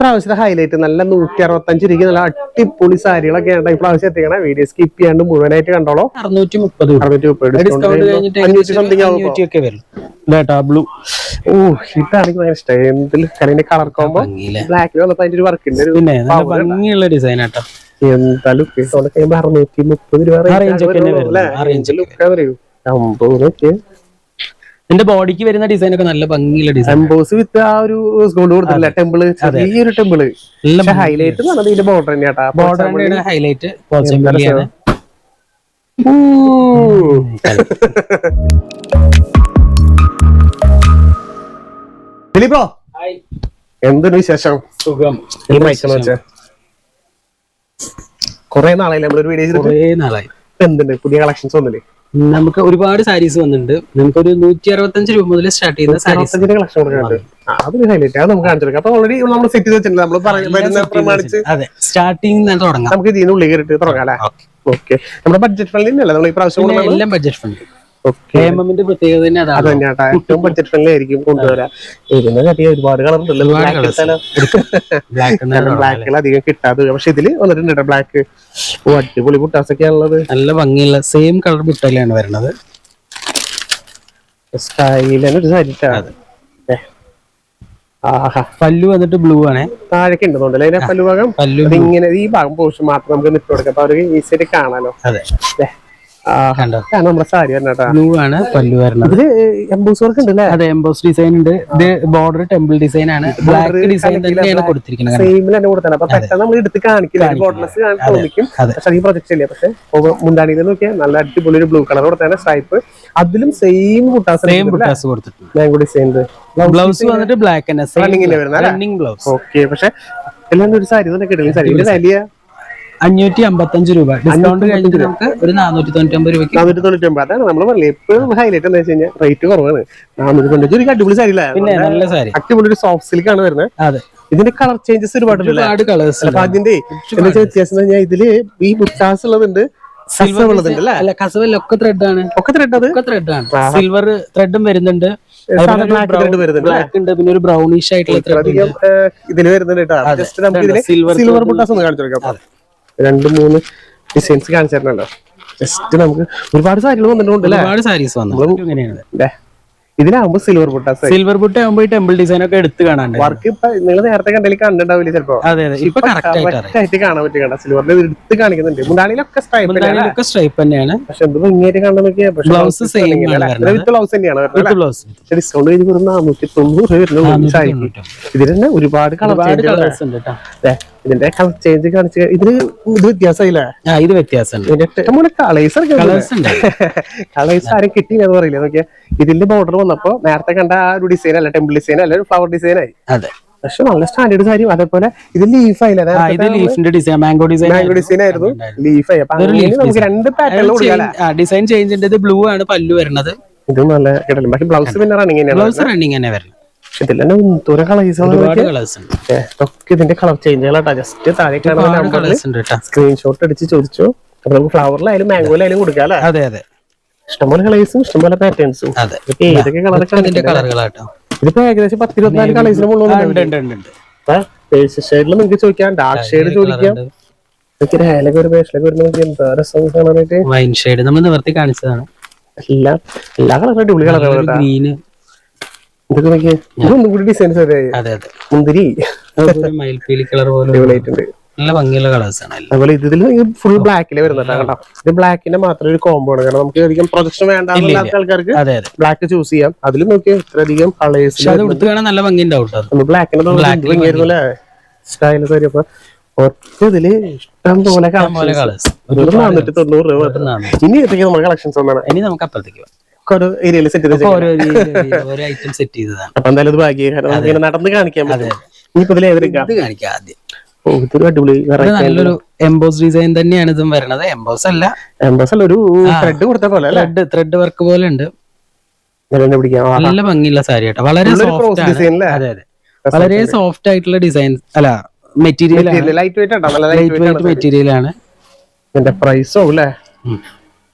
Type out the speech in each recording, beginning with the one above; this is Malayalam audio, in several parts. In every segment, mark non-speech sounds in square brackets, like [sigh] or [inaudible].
പ്രാവശ്യത്തെ ഹൈലൈറ്റ് നല്ല നൂറ്റി അറുപത്തഞ്ച് രൂപയ്ക്ക് നല്ല അടിപൊളി സാരികളൊക്കെ ആണ് ഈ പ്രാവശ്യം എത്തിക്കണേ. വീഡിയോ സ്കിപ്പ് ചെയ്യാണ്ട് മുഴുവനായിട്ട് കണ്ടോളോ. അറുന്നൂറ്റി മുപ്പത് അറുന്നൂറ്റി അഞ്ഞൂറ്റി സംതിങ് ഒക്കെ വരും. ബ്ലൂ ഓ ഇതാണ് എനിക്ക് ഭയങ്കര എന്തിൽ കളർ കോമ്പോ ബ്ലാക്ക് ബ്ലാക്കിൽ വന്നപ്പോ അതിന്റെ ഒരു വർക്ക് ഉണ്ട്. പിന്നെ ഭംഗിയുള്ള ഡിസൈൻ ആട്ടോ. എന്തായാലും അറുന്നൂറ്റി മുപ്പത് രൂപ അമ്പത് എന്റെ ബോഡിക്ക് വരുന്ന ഡിസൈൻ ഒക്കെ നല്ല ഭംഗിയുള്ള ഡിസൈൻ എംബോസ് വിത്ത് ആ ഒരു ഗോൾഡ് കൊടുത്തില്ല ടെമ്പിൾ ചെറിയൊരു ടെമ്പിൾ നല്ല ഹൈലൈറ്റ് എന്ന് പറഞ്ഞത് ഇതിന്റെ ബോർഡർ തന്നെയാട്ടാ ബോർഡർ ഹൈലൈറ്റ് പോച്ചമ്പള്ളിയാണ് ദിലീപോ എന്തൊരു വിശേഷം? സുഖം. ഈ വെച്ചാ. കൊറേ നാളായില്ലേ നമ്മളൊരു വീഡിയോ ചെയ്തിട്ട്? കുറേ നാളായി. ഇപ്പൊ എന്തുണ്ട് പുതിയ കളക്ഷൻസ് ഒന്നില്ലേ നമുക്ക് ഒരുപാട് സാരീസ് വന്നിട്ടുണ്ട്. നമുക്കൊരു നൂറ്റി അറുപത്തഞ്ച് രൂപ മുതൽ സ്റ്റാർട്ട് ചെയ്യുന്ന സാരീസ് സ്റ്റാർട്ടിംഗ് തുടങ്ങാം. നമുക്ക് ഇതിനുള്ളിൽ തുടങ്ങാം നമ്മുടെ ബഡ്ജറ്റ് പ്രാവശ്യം എല്ലാം ബഡ്ജറ്റ് ഫണ്ട് ഹേമമിന്റെ പ്രത്യേകത തന്നെ അതാണ്. ഏറ്റവും ബഡ്ജറ്റ് ഫ്രണ്ട്ലി ആയിരിക്കും കൊണ്ടുവരാം. ഇതിനെ കാട്ടി ഒരുപാട് കളർ ഉണ്ടല്ലോ. Black colours. ബ്ലാക്ക് [laughs] ബ്ലാക്കിൽ അധികം കിട്ടാതെ പക്ഷെ ഇതിൽ വന്നിട്ടുണ്ട് ബ്ലാക്ക് ഓ അടിപൊളി പുട്ടാസൊക്കെ ഉള്ളത്. നല്ല ഭംഗിയുള്ള സെയിം കളർ ബുട്ടയിലാണ് വരുന്നത് സ്റ്റൈലാണ് ഒരു പല്ലു വന്നിട്ട് ബ്ലൂ ആണ്. താഴേക്ക് ഉണ്ട് തോന്നുന്നല്ലേ അതിന്റെ പല്ലു ഭാഗം? അതിങ്ങനെ ഈ ഭാഗം പോഷൻ മാത്രം നമുക്ക് നിട്ടുകൊടുക്കാം അപ്പൊ അവർക്ക് ഈസി ആയിട്ട് കാണാലോ. അതെ. കണ്ടോ? നമ്മുടെ സാരി ബ്ലൂ ആണ് പല്ലു വരുന്നത് എംബൂസ് വർക്ക് ഉണ്ട് അതെ എംബോസ് ഡിസൈൻ ഉണ്ട്. ഇത് ബോർഡർ ടെമ്പിൾ ഡിസൈൻ ആണ്. ബ്ലാക്ക് ഡിസൈൻ തന്നെയാണ് കൊടുത്തിരിക്കുന്നത്? സെയിമിൽ തന്നെ കൊടുത്തത് അപ്പൊ പെട്ടെന്ന് നമ്മൾ എടുത്ത് കാണിക്കില്ല. ബോട്ട്ലെസ് തോന്നിക്കും. പക്ഷെ ഈ പ്രൊജക്ട് ഇല്ല. പക്ഷെ മുന്താണിയിൽ നോക്കിയാൽ നല്ല അടിപൊളി ഒരു ബ്ലൂ കളർ കൊടുത്താണ് സ്ട്രൈപ്പ് അതിലും സെയിം കുട്ടാസ് സെയിം കുട്ടാസ് കൊടുത്തിട്ടുണ്ട്. മാംഗോ ഡിസൈൻ ബ്ലൗസ് വന്നിട്ട് ബ്ലാക്ക് തന്നെ. റണ്ണിംഗ് വരുന്നത് അല്ലേ? ബ്ലൗസ് ഓക്കെ പക്ഷെ എല്ലാം ഒരു സാരി തന്നെ കിട്ടില്ല സാരി വലിയ അഞ്ഞൂറ്റി അമ്പത്തഞ്ച് രൂപ ഡിസ്കൗണ്ട് കഴിഞ്ഞിട്ട് നമുക്ക് ഒരു നാനൂറ്റി തൊണ്ണൂറ്റി ഒമ്പത് രൂപയ്ക്ക് നാനൂറ്റി തൊണ്ണൂറ്റി ഒമ്പത് അതാണ് നമ്മൾ പറഞ്ഞത്. എപ്പോഴും ഹൈലൈറ്റ് എന്താ വെച്ച് കഴിഞ്ഞാൽ റേറ്റ് കുറവാണ്. നാനൂറ്റി തൊണ്ണൂറ്റി ഒരു അടിപൊളി സാരി പിന്നെ നല്ല സാരി അടിപൊളി ഒരു സോഫ്റ്റ് സിൽക്ക് ആണ് വരുന്നത്. അതെ. ഇതിന്റെ കളർ ചേഞ്ചസ് ഒരുപാട് കളേഴ്സ് അപ്പൊ അതിന്റെ എന്താ വെച്ചാൽ വ്യത്യാസം പറഞ്ഞാൽ ഇതിൽ ഈ മുട്ടാസ് ഉള്ളതുണ്ട് സിൽവർ ഉള്ളതുണ്ട് അല്ലേ? അല്ല കസവല്ല ഒക്കെ ത്രെഡ് ആണ്. ഒക്കെ ത്രെഡ് അത്? ത്രെഡ് ആണ്. സിൽവർ ത്രെഡും വരുന്നുണ്ട്. പിന്നെ ഒരു ബ്രൗണിഷ് ആയിട്ടുള്ള ഇതിൽ വരുന്നുണ്ട് സിൽവർ ഇതിൽ സിൽവർ മുട്ടാസ് ഒന്ന് കാണിച്ചു കൊടുക്കാം. രണ്ട് മൂന്ന് ഡിസൈൻസ് കാണിച്ചു തരണല്ലോ ജസ്റ്റ് നമുക്ക് ഒരുപാട് സാരികൾ വന്നിട്ടുണ്ട് ഒരുപാട് സാരീസ് വന്നു. ഇങ്ങനെയാണ്. ദേ, ഇതിലാവുമ്പോ സിൽവർ മുട്ടാസ് സിൽവർ ബുട്ട ആകുമ്പോ ടെമ്പിൾ ഡിസൈൻ ഒക്കെ എടുത്ത് കാണാണ്ട്. വർക്ക് ഇപ്പൊ നിങ്ങൾ നേരത്തെ കണ്ടതിൽ കണ്ടിട്ടുണ്ടാവില്ല ചിലപ്പോ? ആയിട്ട് കാണാൻ പറ്റും സിൽവറിന്റെ എടുത്ത് കാണിക്കുന്നുണ്ട്. മുണ്ടാണിയിലൊക്കെ സ്ട്രൈപ്പ് സ്ട്രൈപ്പ് തന്നെയാണ്. പക്ഷെ എന്ത് ഭംഗിയായിട്ട് കാണാൻ ബ്ലൗസ് സെയിം. വിത്ത് ബ്ലൗസ് തന്നെയാണ് ബ്ലൗസ് ഡിസ്കൗണ്ട് കഴിഞ്ഞ് വെറും നാനൂറ്റി തൊണ്ണൂറ് രൂപ വരുന്ന ഇതിൽ തന്നെ ഒരുപാട് കളർ കളേഴ്സ് ഉണ്ട് കേട്ടോ. ഇതിന്റെ കളർ ചേഞ്ച് കാണിച്ച് ഇതിന് ഇത് വ്യത്യാസമില്ല ആ ഇത് വ്യത്യാസമുണ്ട്. ഇതിന്റെ കളേഴ്സ് കളേഴ്സ് ഉണ്ട്. [laughs] കളേഴ്സ് ആരും കിട്ടിയില്ല എന്ന് പറയില്ല? നോക്കിയാ ഇതിന്റെ ബോർഡർ വന്നപ്പോ നേരത്തെ കണ്ട ആ ഒരു ഡിസൈൻ അല്ല ടെമ്പിൾ ഡിസൈൻ അല്ല ഒരു ഫ്ലവർ ഡിസൈൻ ആയി. അതെ. പക്ഷെ നല്ല സ്റ്റാൻഡേർഡ് സാരി അതേപോലെ ഇത് ലീഫ് ആയില്ല? ഇത് ലീഫിന്റെ design mango design mango design ആയിരുന്നു. ലീഫ് ആയി. അപ്പൊ നമുക്ക് രണ്ട് പാറ്റേണിൽ ഡിസൈൻ ചേഞ്ച് ചെയ്തത് ബ്ലൂ ആണ് പല്ലു വരുന്നത്. ഇത് നല്ല കിടലും പക്ഷെ ബ്ലൗസ് പിന്നെ റണ്ണിങ് ബ്ലൗസ് റണ്ണിങ് തന്നെ വരുന്നത്. കളേഴ്സ് ഉണ്ട്. ഒക്കെ ഇതിന്റെ കളർ ചേഞ്ചുകളാട്ടോ ജസ്റ്റ് താഴെ കാണുന്ന സ്ക്രീൻഷോട്ട് അടിച്ച് ചോദിച്ചു. അപ്പൊ നമുക്ക് ഫ്ലവറിലായാലും മാംഗോയിലായാലും കൊടുക്കാം അല്ലേ? അതെ അതെ. ഇഷ്ടംപോലെ കളേഴ്സും ഇഷ്ടംപോലെ പാറ്റേൺസും ഏതൊക്കെ കളറൊക്കെ കളറുകളാട്ടോ ഇതിപ്പോ ഏകദേശം പത്ത് ഇരുപത്തിനാല് കളേഴ്സിന് മുകളിൽ ഷെയ്ഡിൽ നിങ്ങൾക്ക് ചോദിക്കാം. ഡാർക്ക് ഷെയ്ഡ് ചോദിക്കാം. എനിക്ക് ഹേലൊക്കെ ഒരു പേഷിലൊക്കെ വരുന്ന നോക്കി എന്താ രസം കാണാനായിട്ട്? വൈൻ ഷെയ്ഡ് നമ്മൾ നിവർത്തി കാണിച്ചതാണ്. എല്ലാ എല്ലാ കളറും അടിപൊളി കളറുകളും ഗ്രീന് ഇതൊക്കെ നോക്കിയേ ഇതൊന്നും കൂടി ഡിസൈൻസ് അതെ. അതെ അതെ. മുന്തിരി. അതുപോലെ മയിൽപ്പീലി കളർ പോലെ ഉണ്ട് നല്ല ഭംഗിയുള്ള കളേഴ്സ് ആണ് അതുപോലെ ഇതിൽ ഫുൾ ബ്ലാക്കിലെ വരുന്നുണ്ട് കേട്ടോ. ഇത് ബ്ലാക്കിന്റെ മാത്രം ഒരു കോംബോ ആണ്. കാരണം നമുക്ക് അധികം പ്രൊജക്ഷൻ വേണ്ട ആൾക്കാർക്ക് ബ്ലാക്ക് ചൂസ് ചെയ്യാം. അതിൽ നോക്കി ഇത്രയധികം കളേഴ്സ് അത് കാണാൻ നല്ല ഭംഗി ഉണ്ടാവും ബ്ലാക്കിന്റെ ഭംഗിയായിരുന്നു അല്ലേ സ്റ്റൈൽ സാരി അപ്പൊ ഒറ്റ ഇതിൽ ഇഷ്ടം പോലെ കളേഴ്സ് ഒരു നാനൂറ്റി തൊണ്ണൂറ് രൂപ മാത്രം. ഇനി എത്തിക്കാൻ നമ്മുടെ കളക്ഷൻസ് ഒന്നാണ് ഇനി നമുക്ക് അപ്പുറത്തേക്ക് പോവാം ഒരു ഏരിയയിൽ സെറ്റ് ചെയ്ത് ഓരോ ഐറ്റം സെറ്റ് ചെയ്തതാണ്. അപ്പൊ എന്തായാലും ഇത് ഭാഗ്യം കാരണം നമുക്ക് ഇങ്ങനെ നടന്ന് കാണിക്കാൻ പറ്റും. ഇനിയിപ്പോ ഇതിൽ ഏതെടുക്കാം ഇത് കാണിക്കാം ആദ്യം. നല്ലൊരു എംബോസ് ഡിസൈൻ തന്നെയാണ് ഇതും വരുന്നത് എംബോസ് അല്ല. എംബോസ് അല്ല ഒരു ത്രെഡ് കൊടുത്ത പോലെ ത്രെഡ് ത്രെഡ് വർക്ക് പോലെ ഉണ്ട്. നല്ല ഭംഗിയുള്ള സാരി കേട്ടോ വളരെ സോഫ്റ്റ്? അതെ അതെ. വളരെ സോഫ്റ്റ് ആയിട്ടുള്ള ഡിസൈൻ അല്ല മെറ്റീരിയൽ ലൈറ്റ് വെയിറ്റ് മെറ്റീരിയൽ ആണ്? പ്രൈസോ അല്ലേ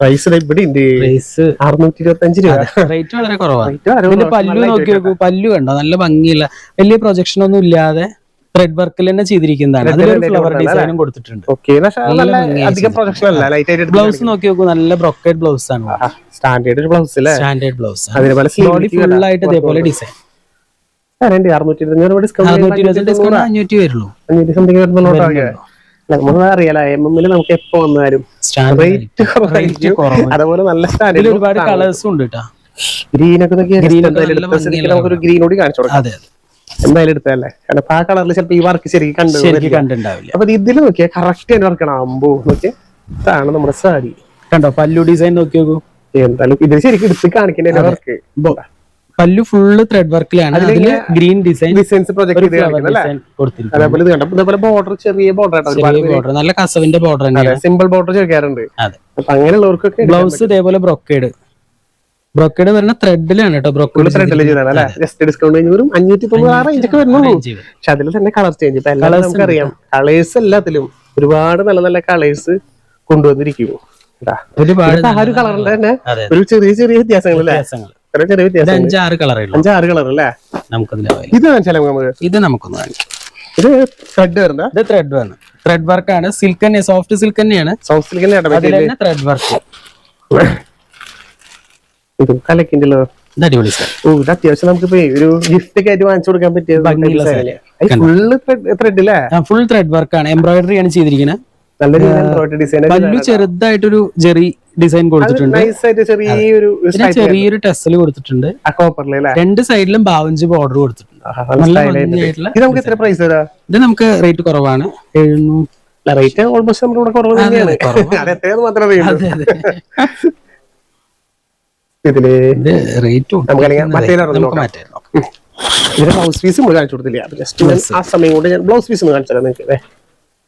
പ്രൈസ് ഇവിടെ ഉണ്ട് പ്രൈസ് അറുന്നൂറ്റി ഇരുപത്തി അഞ്ച് രൂപ റേറ്റ് വളരെ കുറവാണ്. പല്ലു നോക്കി നോക്കൂ പല്ലു കണ്ടോ? നല്ല ഭംഗിയില്ല വലിയ പ്രൊജക്ഷൻ ഒന്നും ഇല്ലാതെ ത്രെഡ് വർക്കിൽ തന്നെ ചെയ്തിരിക്കുന്നതാണ്. അതിലൊരു ഫ്ലവർ ഡിസൈനും കൊടുത്തിട്ടുണ്ട്. ബ്ലൗസ് നോക്കി നോക്കൂ നല്ല ബ്രോക്കേഡ് ബ്ലൗസ് ആണ്. സ്റ്റാൻഡേർഡ് ബ്ലൗസ് സ്റ്റാൻഡേർഡ് ബ്ലൗസ് അതേപോലെ ഫുൾ ആയിട്ട് ഇതേപോലെ ഡിസൈൻ ഡിസ്കൗണ്ട് അഞ്ഞൂറ്റി വരുള്ളൂ. അറിയാലോ എം എമ്മിൽ നമുക്ക് എപ്പോ വന്നാലും. റേറ്റ് കുറവായിരിക്കും. അതുപോലെ നല്ല സ്റ്റാൻഡേർഡ് ഒരുപാട് കളേഴ്സും ഉണ്ട് കേട്ടോ നമുക്കൊരു ഗ്രീൻ കൂടി കാണിച്ചു കൊടുക്കാം. അതെ അതെ. എന്തായാലും എടുത്തല്ലേ കാരണം ആ കളറിൽ ചിലപ്പോ ഈ വർക്ക് ശരിക്കും കണ്ടു ശരിക്കും കണ്ടിട്ടുണ്ടാവില്ല അപ്പൊ ഇതിൽ നോക്കിയാൽ കറക്റ്റ് ആയിട്ട് വർക്കണം അമ്പോ നോക്കിയാൽ ഇതാണ് നമ്മുടെ സാരി. കണ്ടോ? പല്ലു ഡിസൈൻ നോക്കി നോക്കൂ എന്തായാലും ഇതിൽ ശരിക്കും എടുത്ത് കാണിക്കേണ്ട വർക്ക് പല്ലു ഫുള്ള് ത്രെഡ് വർക്കിലാണ് അതിൽ ഗ്രീൻ ഡിസൈൻ ഡിസൈൻസ് പ്രൊജക്ട് അതേപോലെ ഇത് കണ്ടോ ഇതേപോലെ ബോർഡർ ചെറിയ ബോർഡർ നല്ല കസവിന്റെ ബോർഡർ തന്നെയാണ്. സിമ്പിൾ ബോർഡർ ചോദിക്കാറുണ്ട് അതെ. അങ്ങനെയുള്ളവർക്കൊക്കെ ബ്ലൗസ് ഇതേപോലെ ബ്രൊക്കേഡ് ബ്രൊക്കേഡ് വരുന്ന ത്രെഡിലാണ് കേട്ടോ ബ്രൊക്കേഡ് ത്രെഡിൽ ചെയ്താണ് അല്ലെ ജസ്റ്റ് ഡിസ്കൗണ്ട് കഴിഞ്ഞ് വരും അഞ്ഞൂറ്റി തൊണ്ണൂറ് ആ റേഞ്ച് ഒക്കെ വരുന്നുള്ളൂ പക്ഷെ അതിൽ തന്നെ കളർ ചേഞ്ച് ഇപ്പൊ എല്ലാം നമുക്കറിയാം. കളേഴ്സ് എല്ലാത്തിലും ഒരുപാട് നല്ല നല്ല കളേഴ്സ് കൊണ്ടുവന്നിരിക്കുമോ ഇതാ. ഒരുപാട് ആ ഒരു കളറിന്റെ തന്നെ ഒരു ചെറിയ ചെറിയ വ്യത്യാസങ്ങൾ വ്യത്യാസങ്ങൾ ചെറിയ വ്യത്യാസം അഞ്ചാറ് കളറേ ഉള്ളൂ. അഞ്ചാറ് കളർ അല്ലേ? നമുക്കതിൽ ഇത് കാണിച്ചാലോ നമുക്ക് ഇത് നമുക്കൊന്ന് കാണിക്കാം. ഇത് ത്രെഡ് വരുന്ന? ഇത് ത്രെഡ് വന്ന്. ത്രെഡ് വർക്ക് ആണ്. സിൽക്ക് തന്നെ സോഫ്റ്റ് സിൽക്ക് തന്നെയാണ്. സൗത്ത് സിൽക്കിന്റെ അതിൽ തന്നെ ത്രെഡ് വർക്ക് ഇത് കലക്കിണ്ടല്ലോ ഇത് അടിപൊളി ഓ ഇത് അത്യാവശ്യം നമുക്ക് ഒരു ഗിഫ്റ്റ് ഒക്കെ ആയിട്ട് വാങ്ങിച്ചു കൊടുക്കാൻ പറ്റിയ. ഫുള്ള് ത്രെഡ് അല്ലേ ഫുൾ ത്രെഡ് വർക്ക് ആണ്. എംബ്രോയിഡറി ആണ് ചെയ്തിരിക്കുന്നത് നല്ല രീതിയിൽ ഡിസൈൻ പല്ലു ചെറുതായിട്ടൊരു ജെറി ഡിസൈൻ കൊടുത്തിട്ടുണ്ട്. ചെറിയൊരു ടെസ്റ്റൽ കൊടുത്തിട്ടുണ്ട്. രണ്ട് സൈഡിലും ബാവഞ്ച് ബോർഡർ കൊടുത്തിട്ടുണ്ട്. ഇത് നമുക്ക് എത്ര പ്രൈസ് ഇത് നമുക്ക് റേറ്റ് കുറവാണ്. റേറ്റ് ഓൾമോസ്റ്റ് നമ്മുടെ ഇവിടെ കുറവ് തന്നെയാണ്. മാത്രമേ ഇതിൽ റേറ്റ് ഇതിന്റെ ബ്ലൗസ് പീസ് കാണിച്ചു കൊടുത്തില്ല. അപ്പൊ ആ സമയം കൊണ്ട് ഞാൻ ബ്ലൗസ് പീസ് ഒന്ന് കാണിച്ചു തരാം നിങ്ങൾക്ക്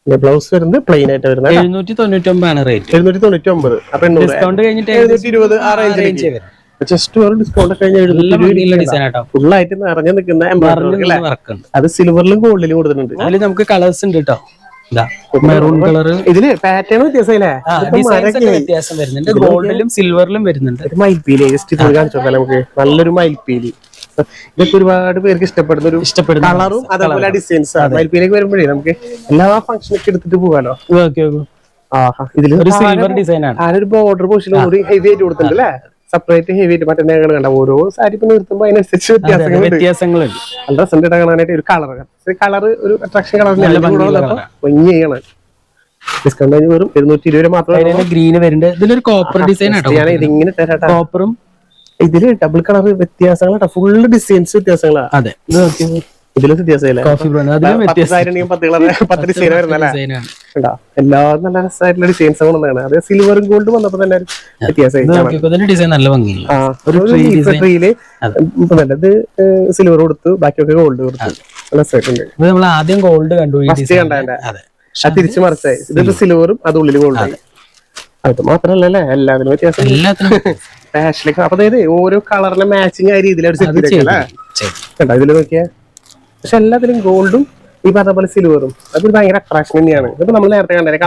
ബ്ലൗസ് വരുന്നത് പ്ലെയിൻ ആയിട്ട് വരുന്നത് എഴുന്നൂറ്റി തൊണ്ണൂറ്റി ഒമ്പതാണ് റേറ്റ് എഴുന്നൂറ്റി തൊണ്ണൂറ്റി ഒമ്പത് അപ്പൊ ഡിസ്കൗണ്ട് കഴിഞ്ഞിട്ട് എഴുന്നൂറ്റി ഇരുപത് ആ range റേഞ്ചിലേക്ക് വരും. ജസ്റ്റ് ഒരു ഡിസ്കൗണ്ട് കഴിഞ്ഞ നല്ല ഭംഗിയുള്ള ഫുൾ ആയിട്ട് നിറഞ്ഞു നിൽക്കുന്ന അത് സിൽവറിലും ഗോൾഡിലും കൊടുത്തിട്ടുണ്ട്. അതിൽ നമുക്ക് കളേഴ്സ് ഉണ്ട് കേട്ടോ. മെറൂൺ കളർ ഇതിൽ പാറ്റേൺ വ്യത്യാസം വരുന്നുണ്ട്. ഗോൾഡിലും സിൽവറിലും വരുന്നുണ്ട്. മയിൽപ്പീലി ജസ്റ്റ് ഇത് കാണിച്ചു കൊടുക്കാം നമുക്ക്. നല്ലൊരു മയിൽപ്പീലി. ഇതൊക്കെ ഒരുപാട് പേർക്ക് ഇഷ്ടപ്പെടുന്ന ഒരു ഇഷ്ടപ്പെടുന്ന കളറും അതേപോലെ ഡിസൈൻസ് മയിൽപ്പീലേക്ക് വരുമ്പോഴേ നമുക്ക് എല്ലാ ഫംഗ്ഷനൊക്കെ എടുത്തിട്ട് പോകാലോ? ഒരു സിൽവർ ഡിസൈൻ ആണ്. ആരൊരു ബോർഡർ പോർഷനും കൂടി ഹെവി ആയിട്ട് കൊടുത്തിട്ടുണ്ട് അല്ലേ? സെപ്പറേറ്റ് ഹെവി ആയിട്ട് മറ്റേ നേകൾ കണ്ട. ഓരോ സാരി ഇപ്പൊ നിർത്തുമ്പോ അതിനനുസരിച്ച് വ്യത്യാസങ്ങൾ വ്യത്യാസങ്ങളുണ്ട്. നല്ല രസം കാണാനായിട്ട്. ഒരു കളർ കളർ ഒരു അട്രാക്ഷൻ കളർ ഭംഗിയാണ്. ഡിസ്കൗണ്ട് വെറും ഇരുന്നൂറ്റി ഇരുപത് മാത്രമേ ഗ്രീന് വരുന്നുണ്ട്. ഇതിലൊരു കോപ്പർ ഡിസൈൻ ആണ് ഞാൻ ഇതിങ്ങനെ കോപ്പറും ഇതിൽ ഡബിൾ കളർ വ്യത്യാസങ്ങളാ ഫുള്ള് ഡിസൈൻസ് വ്യത്യാസങ്ങളാ. അതെ. ഇതിലും വ്യത്യാസമില്ല? പത്ത് ഡിസൈൻ വരുന്നല്ലേ എല്ലാ നല്ല രസമായിട്ടുള്ള ഡിസൈൻസ് കൊണ്ടാണ് അത് സിൽവറും ഗോൾഡും വന്നപ്പോ തന്നെ ട്രീയിൽ നല്ലത് സിൽവർ കൊടുത്തു ബാക്കിയൊക്കെ ഗോൾഡ് കൊടുത്തു. രസമായിട്ടുണ്ട്. ആദ്യം ഗോൾഡ് കണ്ടു തിരിച്ചു മറിച്ചായി. ഇതിന്റെ സിൽവറും അത് ഉള്ളിൽ ഗോൾഡായി അത് മാത്രല്ലല്ലേ? എല്ലാത്തിനും വ്യത്യാസം. എല്ലാത്തിനും അപ്പൊ അതായത് ഓരോ കളറിലെ മാച്ചിങ് ആ രീതിയിൽ ഒരു സെറ്റ്. ചെയ്തേക്കല്ലേ ഇതിൽ നോക്കിയാ. പക്ഷെ എല്ലാത്തിലും ഗോൾഡും ഈ പറഞ്ഞ പോലെ സിൽവറും അതൊരു ഭയങ്കര അട്രാക്ഷൻ തന്നെയാണ്. ഇപ്പൊ നമ്മൾ നേരത്തെ കണ്ടേ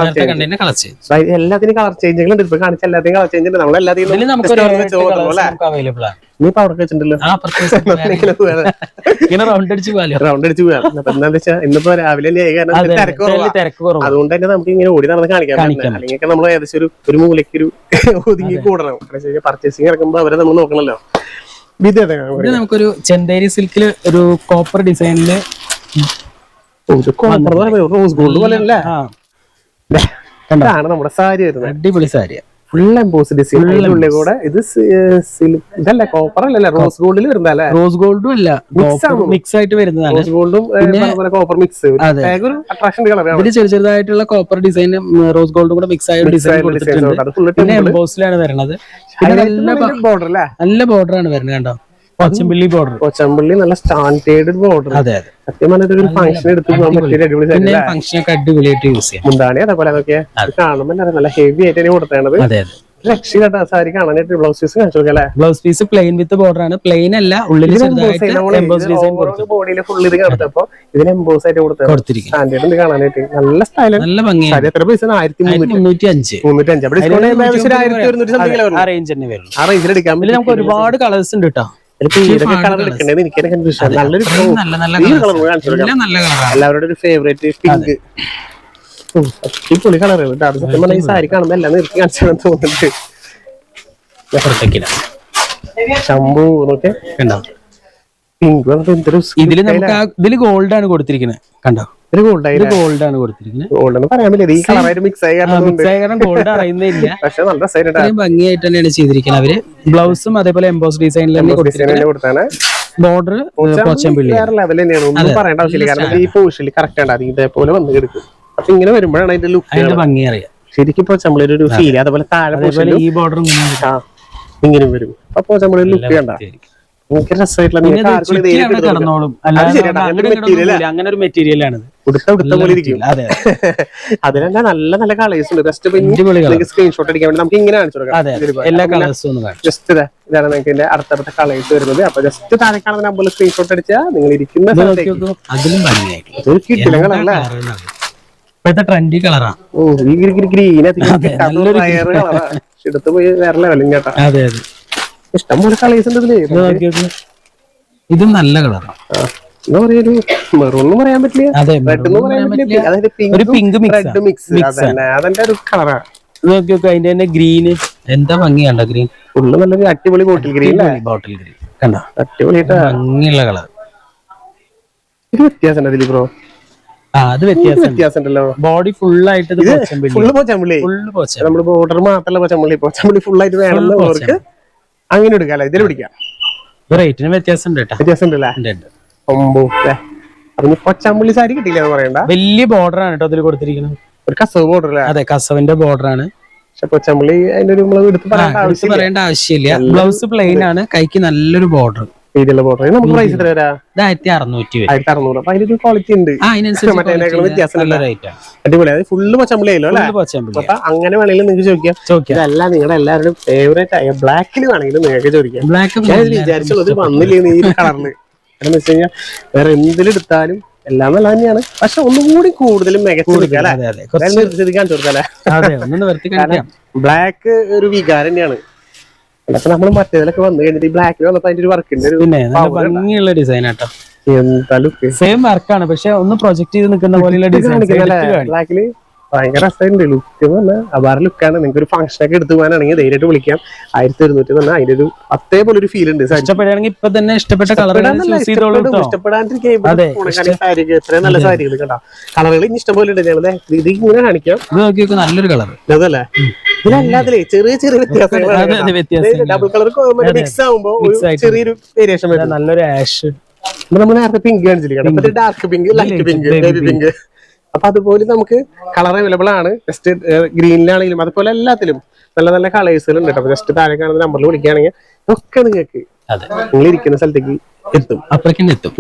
കളർ ചേഞ്ച് എല്ലാത്തിനും കളർ ചേഞ്ചുകൾ ഉണ്ട് ഇപ്പൊ കാണിച്ച എല്ലാത്തിനും കളർ ചേഞ്ച് ഉണ്ട്. നമ്മൾ എല്ലാത്തിനും അവിടെ വെച്ചിട്ടുണ്ടല്ലോ. റൗണ്ട് [laughs] അടിച്ച് റൗണ്ട് അടിച്ച് പോകാം വെച്ചാൽ ഇന്നിപ്പോ രാവിലെ തിരക്ക് അതുകൊണ്ട് തന്നെ നമുക്ക് ഇങ്ങനെ ഓടി നടന്ന് കാണിക്കാൻ. അല്ലെങ്കിൽ നമ്മൾ ഏകദേശം ഒരു ഒരു മൂലയ്ക്ക് ഒരു [laughs] ഒതുങ്ങി കൂടണം. പർച്ചേസിങ് ഇറക്കുമ്പോ അവരെ നമ്മൾ നോക്കണല്ലോ. ഇത്? നമുക്കൊരു ചെന്തേരി സിൽക്കിൽ ഒരു കോപ്പർ ഡിസൈനിൽ റോസ് ഗോൾഡ് പോലെ അല്ലേ? ഇതാണ് നമ്മുടെ സാരി വരുന്നത്. അടിപൊളി സാരിയാ. ഫുൾ എംബോസ് ഡിസൈൻ ഉള്ളിൽ കൂടെ ഇത് ഇതല്ല കോപ്പർ അല്ലല്ലേ? റോസ് ഗോൾഡിൽ വരുന്നല്ലേ റോസ് ഗോൾഡും അല്ല? മിക്സ് ആയിട്ട് വരുന്നതാണ്. റോസ് ഗോൾഡും കോപ്പർ മിക്സ്. ഒരു അട്രാക്ഷൻ കളറാണ് ഇതിൽ ചെറു ചെറുതായിട്ടുള്ള കോപ്പർ ഡിസൈൻ റോസ് ഗോൾഡും കൂടെ മിക്സ് ആയ ഡിസൈൻ കൊടുത്തിട്ടുണ്ട്. പിന്നെ എംബോസിലാണ് വരുന്നത് നല്ല ബോർഡർ അല്ലേ? നല്ല ബോർഡർ ആണ് വരുന്നത് കണ്ടോ? കൊച്ചമ്പിള്ളി ബോർഡർ കൊച്ചമ്പള്ളി നല്ല സ്റ്റാൻഡേർഡ് ബോർഡർ അതെ അതെ. സത്യം പറഞ്ഞിട്ട് ഒരു ഫംഗ്ഷൻ എടുത്ത് പോകാൻ പറ്റിയ അടിപൊളി അടിപൊളിയായിട്ട് യൂസ് ചെയ്യാം. മുന്താണി അതേപോലെ അതൊക്കെ കാണുമ്പോൾ നല്ല ഹെവി ആയിട്ട് കൊടുത്തേണ്ടത് അതെ അതെ. രക്ഷയില്ലാത്ത സാരി കാണാനായിട്ട് ബ്ലൗസ് പീസ് കാണിച്ചു കൊടുക്കാം അല്ലേ? Blouse piece plain with border ആണ്. പ്ലെയിൻ അല്ല ഉള്ളിൽ എംബോസ് ഡിസൈൻ ബോഡിയിൽ ഫുൾ ഇത് കൊടുത്തപ്പോ ഇതിന് എംബോസ് ആയിട്ട് കൊടുത്തത് കാണാനായിട്ട്. നല്ല സ്റ്റൈൽ നല്ല ഭംഗിയാണ്. എത്ര പൈസ ആയിരത്തി മുന്നൂറ്റി മുന്നൂറ്റി അഞ്ച്. മുന്നൂറ്റി അഞ്ച്. അപ്പൊ ഒരു ആയിരത്തി ഒരുന്നൂറ്റി സംതിങ് ആ റേഞ്ചിൽ നമുക്ക് ഒരുപാട് കളേഴ്സ് ഉണ്ട് കേട്ടോ എല്ലാവരുടെ ഒരു ഫേവറേറ്റ് പിങ്ക് ഈ പൊളി കളറുകൾ അത്. സത്യം പറഞ്ഞാൽ ഈ സാരി കാണുമ്പോ എല്ലാം നിർത്തി കാണിച്ചു തോന്നുന്നുണ്ട് ശംഭു എന്തൊരു ഇതിൽ നമുക്ക് ഇതിൽ ഗോൾഡ് ആണ് കൊടുത്തിരിക്കുന്നത് കണ്ടോ ഒരു ഗോൾഡ് ഇത് ഗോൾഡ് ആണ് കൊടുത്തിരിക്കുന്നത് ഗോൾഡ് എന്ന് പറയാൻ പറ്റില്ല. ഈ മിക്സ് ആയി കാരണം കാരണം ഗോൾഡ് അറിയുന്നില്ല പക്ഷെ നല്ല ഭംഗിയായിട്ട് തന്നെയാണ് ചെയ്തിരിക്കുന്നത് അവർ. ബ്ലൗസും അതേപോലെ എംബോസ് ഡിസൈനിൽ തന്നെ കൊടുത്തിരിക്കുന്നത് ബോർഡർ പോച്ചമ്പിള്ളി വേറെ ലെവൽ തന്നെയാണ്. ഒന്നും പറയേണ്ട ആവശ്യമില്ല. കാരണം ഈ പോഷിൽ കറക്റ്റ് ആണ്. അത് ഇതേപോലെ വന്ന് കിടക്കും. അപ്പൊ ഇങ്ങനെ വരുമ്പോഴാണ് അതിന്റെ ലുക്ക് അതിന്റെ ഭംഗി അറിയാം. ശരിക്കും ഇപ്പൊ നമ്മളൊരു ഒരു ഫീൽ അതേപോലെ താഴെ ഈ ബോർഡറും ആ ഇങ്ങനെ വരും. അപ്പൊ നമ്മളൊരു ലുക്ക് കണ്ട. എനിക്ക് രസമായിട്ടുള്ള അങ്ങനെ ഒരു മെറ്റീരിയൽ ആണ് ഉടുത്ത ഉടുത്ത പോലെ ഇരിക്കും. അതെ [laughs] അതിലെന്നെ നല്ല നല്ല കളേഴ്സ് ഉണ്ട്. ജസ്റ്റ് നിങ്ങൾക്ക് സ്ക്രീൻഷോട്ട് അടിക്കാൻ വേണ്ടി നമുക്ക് ഇങ്ങനെ കാണിച്ചു കൊടുക്കാം. എല്ലാ കളേഴ്സും ജസ്റ്റ് ഇതാണ് നിങ്ങൾക്ക് ഇതിന്റെ അടുത്തടുത്ത കളേഴ്സ് വരുന്നത്. അപ്പൊ ജസ്റ്റ് താഴെ കാണുന്ന നമ്പറിൽ സ്ക്രീൻഷോട്ട് അടിച്ചാൽ നിങ്ങൾ ഇരിക്കുന്ന ഒരു കിട്ടില്ല കളറല്ലേ ഇപ്പോഴത്തെ ട്രെൻഡി കളറാ ഓ ഈ ഗ്രീൻ നല്ലൊരു കളറാണ് കളറാ. എടുത്ത് പോയി വേറെ ലെവലും കേട്ടോ. അതെ അതെ. ഇഷ്ടം പോലെ കളേഴ്സ് ഉണ്ട് ഇതിൽ. ഇത് ഇതും. നല്ല കളറാണ് എന്താ പറയാ ഒരു മെറൂൺ പറയാൻ പറ്റില്ല. റെഡ് എന്ന് പറയാൻ പറ്റില്ല. അതായത് പിങ്ക്. റെഡ് മിക്സ് അതന്നെ. അതിന്റെ ഒരു ഇത് തന്നെ ഗ്രീന് എന്താ ഭംഗിയുണ്ടോ ഗ്രീൻ നല്ല അടിപൊളി ബോട്ടിൽ ഗ്രീൻ ബോട്ടിൽ ഗ്രീൻ കണ്ടോ? അടിപൊളി ഭംഗിയുള്ള കളർ ഒരു വ്യത്യാസം ബ്രോ ആ അത് വ്യത്യാസം വ്യത്യാസമുണ്ടല്ലോ. ബോഡി ഫുൾ ആയിട്ട് ഇത് ഫുള്ള് പോച്ചമ്പള്ളി ഫുള്ള് പോച്ച നമ്മൾ ബോർഡർ മാത്രമല്ല പോച്ചമ്പള്ളി പോച്ചമ്പള്ളി ഫുൾ ആയിട്ട് വേണമെന്നുള്ളവർക്ക് അങ്ങനെ എടുക്കാം ഇതിൽ പിടിക്കാം. റേറ്റിന് വ്യത്യാസം ഉണ്ട് കേട്ടോ. വ്യത്യാസം ഉണ്ട്, ഉണ്ട്. ഒമ്പോ ല്ലേ? അപ്പൊ ഇനി സാരി കിട്ടിയില്ല എന്ന് പറയണ്ട? വലിയ ബോർഡർ ആണ് കേട്ടോ അതിൽ കൊടുത്തിരിക്കുന്നത്. ഒരു കസവ് ബോർഡർ അല്ലേ? അതെ കസവിന്റെ ബോർഡർ ആണ്. പക്ഷെ പൊച്ചമ്പള്ളി അതിന്റെ ഒരു നമ്മൾ എടുത്ത് പറയേണ്ട ആവശ്യമില്ല. ബ്ലൗസ് പ്ലെയിൻ ആണ്. കൈക്ക് നല്ലൊരു ബോർഡർ രീതിയിലുള്ള ബോർഡർ നമുക്ക് പ്രൈസ് എത്ര വരാ? ആയിരത്തി അറുന്നൂറ്റി ആയിരത്തി അറുന്നൂറ് അപ്പൊ അതിന്റെ ഒരു ക്വാളിറ്റി ഉണ്ട്. ആ അതിനനുസരിച്ച് മറ്റേ അതിനേക്കാളും വ്യത്യാസം നല്ല റേറ്റ് ആണ് അടിപൊളി. അത് ഫുള്ള് പൊച്ചമ്പള്ളി അല്ലെ? അപ്പൊ അങ്ങനെ വേണമെങ്കിലും നിങ്ങൾക്ക് ചോദിക്കാം. ഇതല്ല നിങ്ങളുടെ എല്ലാവരുടെയും ഫേവറേറ്റ് ആയ ബ്ലാക്കിൽ വേണമെങ്കിലും നിങ്ങൾക്ക് ചോദിക്കാം. ഞാൻ വിചാരിച്ചുള്ളത് വന്നില്ലേ ഈ കളറിന് കാരണം വെച്ച് കഴിഞ്ഞാൽ വേറെ എന്തിലെടുത്താലും എല്ലാം നല്ല തന്നെയാണ്. പക്ഷെ ഒന്നും കൂടി കൂടുതലും മികച്ചു അല്ലെ? ബ്ലാക്ക് ഒരു വികാരം തന്നെയാണ്. അപ്പൊ നമ്മൾ മറ്റേതിലൊക്കെ വന്നു കഴിഞ്ഞിട്ട് ഈ ബ്ലാക്കിൽ വന്നപ്പോ അതിന്റെ ഒരു വർക്കിന്റെ ഒരു പിന്നെ നല്ല ഭംഗിയുള്ള ഡിസൈൻ ആട്ടോ. എന്താ ലുക്ക് സെയിം വർക്കാണ് പക്ഷെ ഒന്ന് പ്രൊജക്ട് ചെയ്ത് നിൽക്കുന്ന പോലെയുള്ള ഡിസൈൻ ബ്ലാക്കിൽ ഭയങ്കര രസമുണ്ട് ലുക്ക് പറഞ്ഞാൽ അപാര ലുക്കാണ് നിങ്ങൾക്ക് ഒരു ഫംഗ്ഷൻ ഒക്കെ എടുത്തു പോകാനാണെങ്കിൽ ധൈര്യമായിട്ട് വിളിക്കാം. ആയിരത്തി ഒരുന്നൂറ്റി തന്നെ അതിന്റെ ഒരു അതേപോലെ ഒരു ഫീൽ ഉണ്ട് ഇഷ്ടപ്പെടുകയാണെങ്കിൽ ഇപ്പൊ തന്നെ ഇഷ്ടപ്പെട്ട കളർ ഇഷ്ടപ്പെടാണ്ടിരിക്കും നല്ല സാരികൾ കേട്ടോ കളറുകൾ ഇനി ഇഷ്ടം പോലെ ഉണ്ട് ഞങ്ങളെ. ഇത് ഇങ്ങനെ കാണിക്കാം. നല്ലൊരു കളർ അതല്ലേ ഇതിലല്ലാതിലേ ചെറിയ ചെറിയ വ്യത്യാസങ്ങൾ. വ്യത്യാസം ഡബിൾ കളർ മിക്സ് ആവുമ്പോ ഒരു ചെറിയൊരു വേരിയേഷൻ വരും നല്ലൊരു ആഷ് നമ്മൾ നേരത്തെ pink കാണിച്ചിരിക്കണം dark pink light pink baby pink അപ്പൊ അതുപോലെ നമുക്ക് കളർ അവൈലബിൾ ആണ്. ജസ്റ്റ് ഗ്രീനിലാണെങ്കിലും അതുപോലെ എല്ലാത്തിലും നല്ല നല്ല കളേഴ്സുകൾ ഉണ്ട് അപ്പൊ ജസ്റ്റ് താഴെ കാണുന്ന നമ്പറിൽ വിളിക്കുകയാണെങ്കിൽ ഒക്കെ നിങ്ങൾക്ക് നിങ്ങൾ ഇരിക്കുന്ന സ്ഥലത്തേക്ക് എത്തും. എത്തും.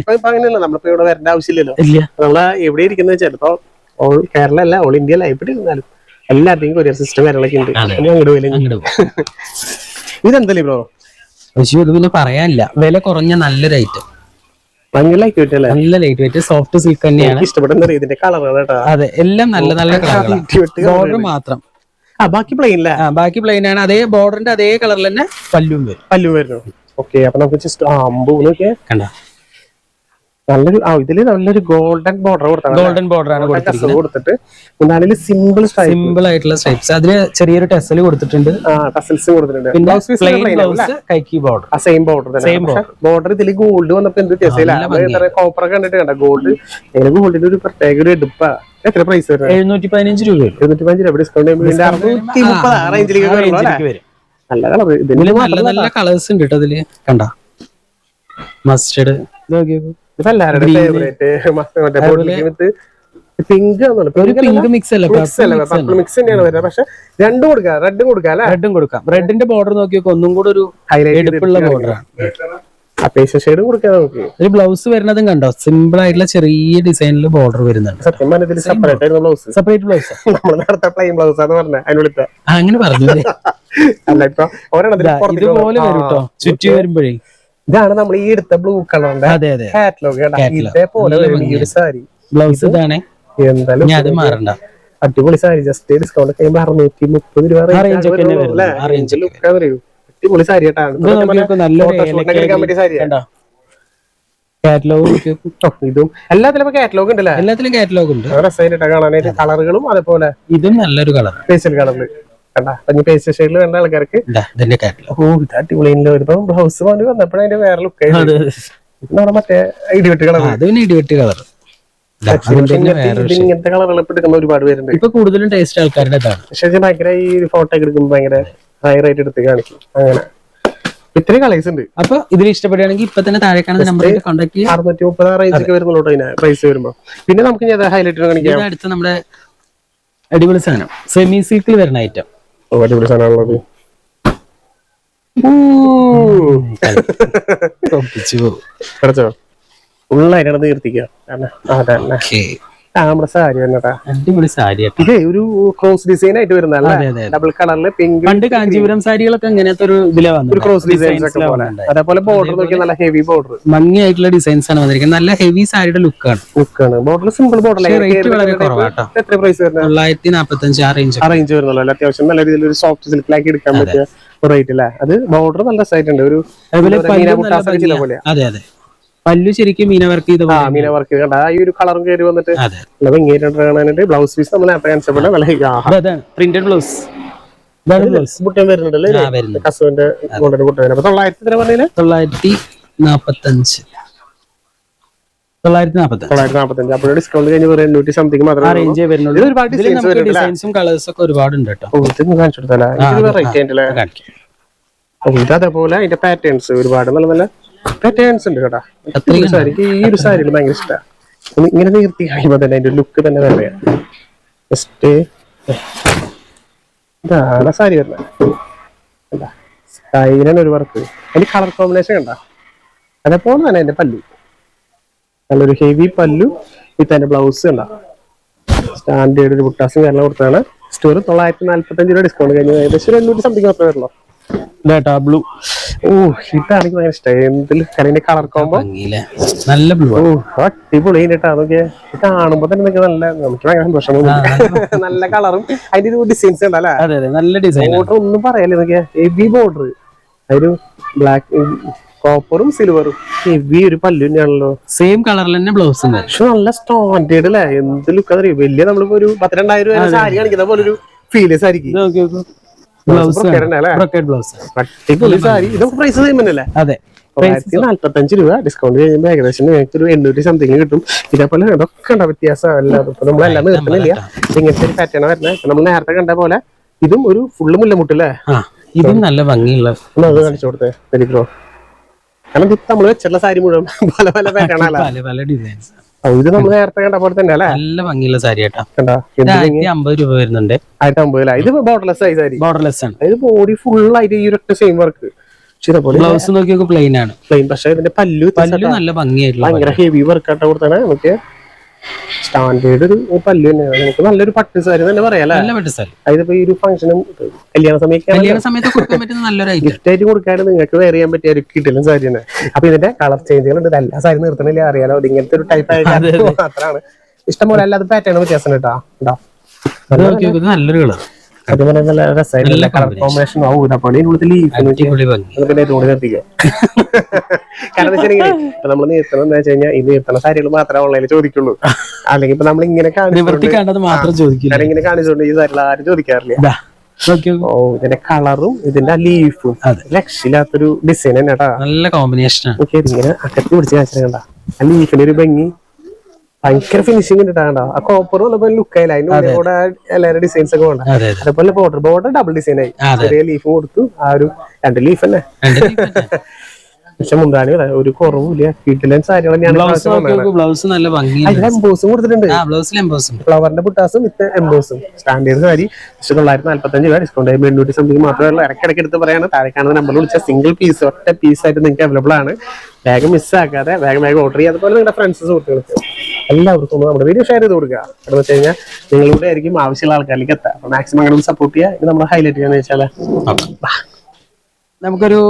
ഇപ്പൊ അങ്ങനെയല്ല. നമ്മളിപ്പോ ഇവിടെ വരേണ്ട ആവശ്യമില്ലല്ലോ. നമ്മൾ എവിടെ ഇരിക്കുന്നത് ചിലപ്പോ ഓൾ കേരള അല്ല ഓൾ ഇന്ത്യ എവിടെ ഇരുന്നാലും എല്ലാത്തിനും കൊറിയർ സിസ്റ്റം കാര്യങ്ങളൊക്കെ ഉണ്ട്. അങ്ങോട്ട് പോകും [laughs] ഇതെന്തല്ലേ ബ്രോ പക്ഷേ ഇത് പിന്നെ പറയാനില്ല. വില കുറഞ്ഞ നല്ലൊരു ഐറ്റം ഭയങ്കര ലൈറ്റ് വെയിറ്റ് അല്ലേ? നല്ല ലൈറ്റ് വെയിറ്റ് സോഫ്റ്റ് സിൽക്ക് തന്നെയാണ്. ഇഷ്ടപ്പെട്ട ഇതിന്റെ കളർ അതെ എല്ലാം നല്ല നല്ല കളർ ബോർഡർ മാത്രം. ആ ബാക്കി പ്ലെയിൻ ആ ബാക്കി പ്ലെയിൻ ആണ്. അതേ ബോർഡറിന്റെ അതേ കളറിൽ തന്നെ പല്ലും വരും. പല്ലും വരുന്നു ഓക്കെ അപ്പൊ നമുക്ക് ജസ്റ്റ് ആ അമ്പൂ നോക്കിയേ കണ്ട? നല്ലൊരു ഇതിൽ നല്ലൊരു ഗോൾഡൻ ബോർഡർ കൊടുത്താണ് ഗോൾഡൻ ബോർഡർ ആണ് കൊടുത്തിരിക്കുന്നത്. കൊടുത്തിട്ട് മുന്നാലിൽ സിമ്പിൾ സിമ്പിൾ ആയിട്ടുള്ള സ്ട്രൈപ്സ് അതിന് ചെറിയൊരു ടെസൽ കൊടുത്തിട്ടുണ്ട്. ആ ടസൽസും കൊടുത്തിട്ടുണ്ട്. പിന്നെ പ്ലെയിൻ ബ്ലൗസ് കൈക്കി ബോർഡർ ആ സെയിം ബോർഡർ തന്നെ. സെയിം ബോർഡർ ഇതിൽ ഗോൾഡ് വന്നപ്പോ എന്ത് വ്യത്യാസമില്ല കോപ്പർ ഒക്കെ കണ്ടിട്ട് കണ്ട? ഗോൾഡ് ഗോൾഡിന്റെ ഒരു പ്രത്യേക ഒരു എടുപ്പാ. എത്ര പ്രൈസ് വരുന്നത് എഴുന്നൂറ്റി പതിനഞ്ച് രൂപ. പതിനഞ്ച് രൂപ ഡിസ്കൗണ്ട് അറുന്നൂറ്റി മുപ്പത് ആ റേഞ്ചിലേക്ക് വരും. നല്ല കളർ. ഇതിൽ നല്ല നല്ല കളേഴ്സ് ഉണ്ട് കേട്ടോ അതിൽ കണ്ട? മസ്റ്റർഡ് ഇപ്പൊ എല്ലാവരുടെ ഫേവറേറ്റ് മറ്റേ ബോട്ടിലേക്ക് വിത്ത് പിങ്ക് ഒരു പിങ്ക് മിക്സ് അല്ല മിക്സ് തന്നെയാണ് വരുന്നത്. പക്ഷെ രണ്ടും കൊടുക്കാം റെഡും കൊടുക്കാം അല്ലെ? റെഡും കൊടുക്കാം. റെഡിന്റെ ബോർഡർ നോക്കി നോക്കി ഒന്നും കൂടെ ഒരു ഹൈലൈറ്റ് എടുപ്പുള്ള ബോർഡറാണ് അപേക്ഷ ഷെയ്ഡും കൊടുക്കാം നമുക്ക്. ഒരു ബ്ലൗസ് വരുന്നതും കണ്ടോ? സിമ്പിൾ ആയിട്ടുള്ള ചെറിയ ഡിസൈനിൽ ബോർഡർ വരുന്നുണ്ട്. സത്യം പറഞ്ഞാൽ സെപ്പറേറ്റ് ആയിരുന്നു ബ്ലൗസ് സെപ്പറേറ്റ് ബ്ലൗസ് നമ്മൾ നേരത്തെ പ്ലെയിൻ ബ്ലൗസ് അങ്ങനെ പറഞ്ഞു [laughs] അല്ല ഇപ്പൊ ഇതുപോലെ വരും കേട്ടോ ചുറ്റി വരുമ്പോഴേ. ഇതാണ് നമ്മൾ ഈ എടുത്ത ബ്ലൂ കളറിന്റെ കാറ്റലോഗ് ഇതേപോലെ ഈ ഒരു സാരി ബ്ലൗസ് ഇതാണ്. എന്തായാലും അടിപൊളി സാരി ജസ്റ്റ് ഡിസ്കൗണ്ട് കഴിയുമ്പോൾ അറുന്നൂറ്റി മുപ്പത് രൂപ range ലുക്ക് അറിയൂ? അടിപൊളി സാരി കേട്ടാണ് കാറ്റലോഗ് ഇതും എല്ലാത്തിലും കാറ്റലോഗ് ഉണ്ടല്ലേ എല്ലാത്തിലും കാറ്റലോഗ് ഉണ്ട്. രസമായിട്ടാ കാണാനായിട്ട് കളറുകളും അതേപോലെ ഇതും നല്ലൊരു കളർ സ്പെഷ്യൽ കളറിൽ കണ്ട? അപ്പൊ പേസ്റ്റൽ ഷെയ്ഡിൽ വേണ്ട ആൾക്കാർക്ക് ഓ ഇത് ഇപ്പം ബ്ലൗസ് കൊണ്ട് വന്നപ്പോഴേ അതിന്റെ വേറെ ലുക്ക് അതെ നമ്മുടെ മറ്റേ ഇടിവെട്ട് കളർ അത് പിന്നെ ഇടിവെട്ട് കളർ ഇങ്ങനത്തെ കളറുകളൊക്കെ എടുക്കുന്ന ഒരുപാട് പേരുണ്ട്. ഇപ്പൊ കൂടുതലും ടേസ്റ്റ് ആൾക്കാരുടെ ഇതാണ്. പക്ഷെ ഭയങ്കര ഈ ഫോട്ടോ ഒക്കെ എടുക്കുമ്പോൾ ഭയങ്കര ഹൈ റേറ്റ് എടുത്ത് കാണിക്കും. അങ്ങനെ. ഇത്രയും കളേഴ്സ് ഉണ്ട്. അപ്പൊ ഇതിൽ ഇഷ്ടപ്പെടുകയാണെങ്കിൽ ഇപ്പൊ തന്നെ താഴെ കാണുന്ന നമ്പറിൽ കോൺടാക്ട് ചെയ്യാം അറുന്നൂറ്റി മുപ്പത് റേഞ്ച് ഒക്കെ വരുന്നുള്ളൂ പ്രൈസ് വരുമ്പോ. പിന്നെ നമുക്ക് ഹൈലൈറ്റ് കാണിക്കാം. അടുത്ത നമ്മുടെ അടിപൊളി സാധനം. സെമി സിൽക്കിൽ വരുന്ന ഐറ്റം അടിപൊളി സാധനമാണുള്ളത് നിർത്തിക്കുക കാരണം അതന്നെ ആ നമ്മുടെ സാരി തന്നെട്ടാ അടിപൊളി സാരി ആട്ടോ. ഒരു ക്രോസ് ഡിസൈൻ ആയിട്ട് അതെ ഡബിൾ കളറിൽ പിങ്ക് പണ്ട് കാഞ്ചീപുരം സാരികളൊക്കെ ഇങ്ങനത്തെ ഒരു ഇതിലാ ഒരു ക്രോസ് ഡിസൈൻസ് പോലെ. അതേപോലെ ബോർഡർ നോക്കിയാൽ നല്ല ഹെവി ബോർഡർ ഭംഗിയായിട്ടുള്ള ഡിസൈൻസ് ആണ് വന്നിരിക്കുന്നത്. നല്ല ഹെവി സാരിയുടെ ലുക്കാണ് ലുക്കാണ് ബോർഡർ സിമ്പിൾ ബോർഡർ റേറ്റ് വളരെ കുറവാട്ടോ എത്ര പ്രൈസ് വരുന്നത്? തൊള്ളായിരത്തി നാപ്പത്തി അഞ്ച് ആ റേഞ്ച് ആ റേഞ്ച് വരുന്നുള്ളൂ? അത്യാവശ്യം നല്ല രീതിയിൽ ഒരു സോഫ്റ്റ് സിൽക്കിലാക്കി എടുക്കാൻ പറ്റിയ റേറ്റ് അല്ലേ? അത് ബോർഡർ നല്ല ഒരു മുട്ടാസൊക്കെ ചെയ്ത ഭംഗിയാ. പോലെയാ. അതെ അതെ. പല്ലു ശരിക്കും മീന വർക്ക് ചെയ്ത മീന വർക്ക് കണ്ട? ആ ഈ ഒരു കളറും കയറി വന്നിട്ട് ഭംഗിയായിട്ട് ബ്ലൗസ് പീസ് നമ്മൾ പ്രിന്റഡ് ബ്ലൗസ് വരുന്നുണ്ടല്ലേ? കസുവിന്റെ തൊള്ളായിരത്തി തൊള്ളായിരത്തി തൊള്ളായിരത്തി നാപ്പത്തഞ്ച്. അപ്പോൾ ഡിസ്കൗണ്ട് കഴിഞ്ഞ് വെറും എണ്ണൂറ്റി സംതിങ് ആ മാത്രമേ റേഞ്ചേ വരുന്നുള്ളൂ. ഒരുപാട് ഡിസൈൻസ് കളേഴ്സ് ഒക്കെ കേട്ടോ. കാണിച്ചു ഇത് അതേപോലെ അതിന്റെ പാറ്റേൺസ് ഒരുപാട്. നല്ല നല്ല പാറ്റേൺസ് ഉണ്ട് കേട്ടാ. സാരിക്ക് ഈ ഒരു സാരിയിൽ ഭയങ്കര ഇഷ്ടമാണ് ഇങ്ങനെ നീർത്തി കഴിയുമ്പോ തന്നെ അതിന്റെ ലുക്ക് തന്നെ വേറെയാ ജസ്റ്റ് ഇതാണ് സാരി വരുന്നത്. സ്കൈലാണ് ഒരു വർക്ക് അതിന്റെ കളർ കോമ്പിനേഷൻ കണ്ട? അതേപോലെ തന്നെ അതിന്റെ പല്ലു. നല്ലൊരു ഹെവി പല്ലു വിത്ത് അതിന്റെ ബ്ലൗസ് കണ്ട? സ്റ്റാൻഡേർഡ് ഒരു ബുട്ടാസും കാരണം കൊടുത്താണ് സ്റ്റോർ തൊള്ളായിരത്തി നാല്പത്തഞ്ച് രൂപ ഡിസ്കൗണ്ട് കഴിഞ്ഞു. ഏകദേശം ഒരു എണ്ണൂറ്റി സംതിങ് മാത്രമേ വരുള്ളൂ ബ്ലൂ ഓ ഇതാണെങ്കിൽ ഭയങ്കര ഇഷ്ടം. എന്തിൽ കരിന്റെ കളർ കോമ്പോ നല്ല ബ്ലൂ ഓ അടിപൊളി കേട്ടോ. അതൊക്കെ കാണുമ്പോ തന്നെ നിങ്ങൾക്ക് നല്ല നമുക്ക് ഭയങ്കര സന്തോഷം [laughs] നല്ല കളറും അതിന്റെ ഒരു ഡിസൈൻസ് ഉണ്ടല്ലേ? അതെ അതെ. നല്ല ഡിസൈൻ ബോർഡർ ഒന്നും പറയാല്ലേ നോക്കിയാ ഹെവി ബോർഡർ ഒരു ബ്ലാക്ക് കോപ്പറും സിൽവറും ഹെവി ഒരു പല്ലു തന്നെയാണല്ലോ. സെയിം കളറിൽ തന്നെ ബ്ലൗസ് ഉണ്ട്. പക്ഷെ നല്ല സ്റ്റാൻഡേർഡ് അല്ലേ? എന്ത് ലുക്ക് അതറിയോ വലിയ നമ്മളിപ്പോ ഒരു പത്തിരണ്ടായിരം രൂപ സാരി കാണിക്കുന്ന പോലെ ഒരു ഫീലേഴ്സ് സാരിക്ക് അതെ. തൊള്ളായിരത്തി നാല്പത്തഞ്ച് രൂപ ഡിസ്കൗണ്ട് കഴിയുമ്പോൾ ഏകദേശം ഞങ്ങൾക്ക് ഒരു എണ്ണൂറ്റി സംതിങ് കിട്ടും. ഇതേപോലെ ഇതൊക്കെ ഉണ്ടാവും വ്യത്യാസം? അല്ലാതെ നമ്മളെല്ലാം നിർത്തുന്നില്ല ഇങ്ങനത്തെ ഒരു പാറ്റേൺ വരുന്നത്. നമ്മൾ നേരത്തെ കണ്ട പോലെ ഇതും ഒരു ഫുള്ള് മുല്ലമുട്ടല്ലേ ഇതും നല്ല ഭംഗിയുള്ള അത് കാണിച്ചു കൊടുത്തേ വെരിഗ്രോ കാരണം ഇത് നമ്മൾ വെച്ചിട്ടുള്ള സാരി മുഴുവൻ പല പല പാറ്റേൺ പല പല ഡിസൈൻസ് ഇത് നമ്മൾ നേരത്തെ കണ്ട പോലെ തന്നെ അല്ലേ? നല്ല ഭംഗിയുള്ള സാരി കേട്ടോ കണ്ട ഇത് അമ്പത് രൂപ വരുന്നുണ്ട്. ആയിരത്തി ഇത് ബോർഡർലെസ് ആയി സാരി. ബോർഡർലെസ് ആണ്. ബോഡി ഫുൾ ആയിട്ട് ഈ ഒരൊറ്റ സെയിം വർക്ക് ബ്ലൗസ് നോക്കിയൊക്കെ നോക്കൂ പ്ലെയിൻ ആണ്. പ്ലെയിൻ പക്ഷേ ഇതിന്റെ പല്ലു പല്ലു നല്ല ഭംഗിയായിട്ടുള്ള ഭയങ്കര ഹെവി വർക്ക് ആട്ടാ കൊടുത്താണ്. നമുക്ക് സ്റ്റാൻഡേർഡ് ഒരു പല്ലു തന്നെയാണ് നമുക്ക് നല്ലൊരു പട്ട് സാരി തന്നെ പറയാല്ലേ നല്ല പട്ട് സാരി. അതിപ്പോ ഈ ഒരു ഫംഗ്ഷനും കല്യാണ സമയത്ത് കല്യാണ സമയത്ത് കൊടുക്കാൻ പറ്റുന്ന നല്ലൊരു ഗിഫ്റ്റ് ആയിട്ട് കൊടുക്കാനും നിങ്ങൾക്ക് വേറെ ചെയ്യാൻ പറ്റിയ ഒരു കിട്ടിലും സാരി തന്നെ. അപ്പൊ ഇതിന്റെ കളർ ചേഞ്ചുകൾ ഉണ്ട്. ഇത് എല്ലാ സാരി നിർത്തണില്ല അറിയാലോ? ഇങ്ങനത്തെ ഒരു ടൈപ്പ് ആയിട്ട് മാത്രമാണ്. ഇഷ്ടംപോലെ അല്ലാതെ പാറ്റേൺ വ്യത്യാസം കേട്ടോ. നല്ലൊരു കളർ അതുപോലെ നല്ല രസമായിട്ട് കളർ കോമ്പിനേഷൻ ആവും പിന്നെ ഇതുകൊണ്ട് നിർത്തിക്കോ. കാരണം വെച്ചിട്ടുണ്ടെങ്കിൽ ഇപ്പൊ നമ്മൾ നിർത്തണം എന്ന് വെച്ച് കഴിഞ്ഞാൽ ഈ നിർത്തണ സാരികൾ മാത്രമേ ഓൺലൈനിൽ ചോദിക്കുള്ളൂ. അല്ലെങ്കിൽ ഇപ്പൊ നമ്മൾ ഇങ്ങനെ കാണിച്ചുകൊണ്ട് മാത്രം ചോദിക്കില്ല. ഇങ്ങനെ കാണിച്ചുകൊണ്ട് ഈ സാരികൾ ആരും ചോദിക്കാറില്ല. ഇതാ ഓ ഇതിന്റെ കളറും ഇതിന്റെ ലീഫും അതെ. രക്ഷയില്ലാത്തൊരു ഡിസൈൻ തന്നെ നല്ല കോമ്പിനേഷൻ ഇതിങ്ങനെ അക്കത്തി പിടിച്ച് കാണിച്ചിട്ടുണ്ടാ ആ ലീഫിന്റെ ഒരു ഭംഗി. ഭയങ്കര ഫിനിഷിംഗ് ഇട്ടാണ്ട ആ കോപ്പർ വന്നപ്പോ ലുക്ക് ആയില്ല? അതിന്റെ ഉള്ളിൽ കൂടെ എല്ലാവരുടെ ഡിസൈൻസ് ഒക്കെ വേണ്ട. അതെ അതെ. അതേപോലെ ബോർഡർ ബോർഡർ ഡബിൾ ഡിസൈൻ ആയി. ചെറിയ ലീഫ് കൊടുത്തു. ആ ഒരു രണ്ട് ലീഫ് അല്ലേ. [laughs] പക്ഷെ മുന്താണി ഒരു കുറവും ഇല്ല സാരികൾ തന്നെയാണ് ബ്ലൗസ് നല്ല എംബോസും കൊടുത്തിട്ടുണ്ട്. ഫ്ലവറിന്റെ പുട്ടാസും വിത്ത് എംബോസും സ്റ്റാൻഡേർഡ് സാരി. പക്ഷെ തൊള്ളായിരത്തി നാല്പത്തഞ്ച് രൂപ ഡിസ്കൗണ്ട് ആയി എണ്ണൂറ്റി സംതിങ് മാത്രമേ ഉള്ളൂ. ഇടയ്ക്കിടയ്ക്ക് എടുത്ത് പറയാണ്. താഴെ കാണുന്ന നമ്പറിൽ വിളിച്ച സിംഗിൾ പീസ് ഒറ്റ പീസ് ആയിട്ട് നിങ്ങൾക്ക് അവൈലബിൾ ആണ്. വേഗം മിസ്സാക്കാതെ വേഗം വേഗം ഓർഡർ ചെയ്യുക അതുപോലെ നിങ്ങളുടെ ഫ്രണ്ട്സ് സുഹൃത്തുക്കൾക്ക്. എല്ലാവർക്കും ഒന്ന് നമ്മുടെ വീഡിയോ ഷെയർ ചെയ്ത് കൊടുക്കുക. കാരണം വെച്ച് കഴിഞ്ഞാൽ നിങ്ങളിലൂടെ ആയിരിക്കും ആവശ്യമുള്ള ആൾക്കാരിലേക്ക് എത്താം. മാക്സിമം അങ്ങനെ സപ്പോർട്ട് ചെയ്യുക. ഇത് നമ്മൾ ഹൈലൈറ്റ് ചെയ്യാന്ന് വെച്ചാൽ നമുക്കൊരു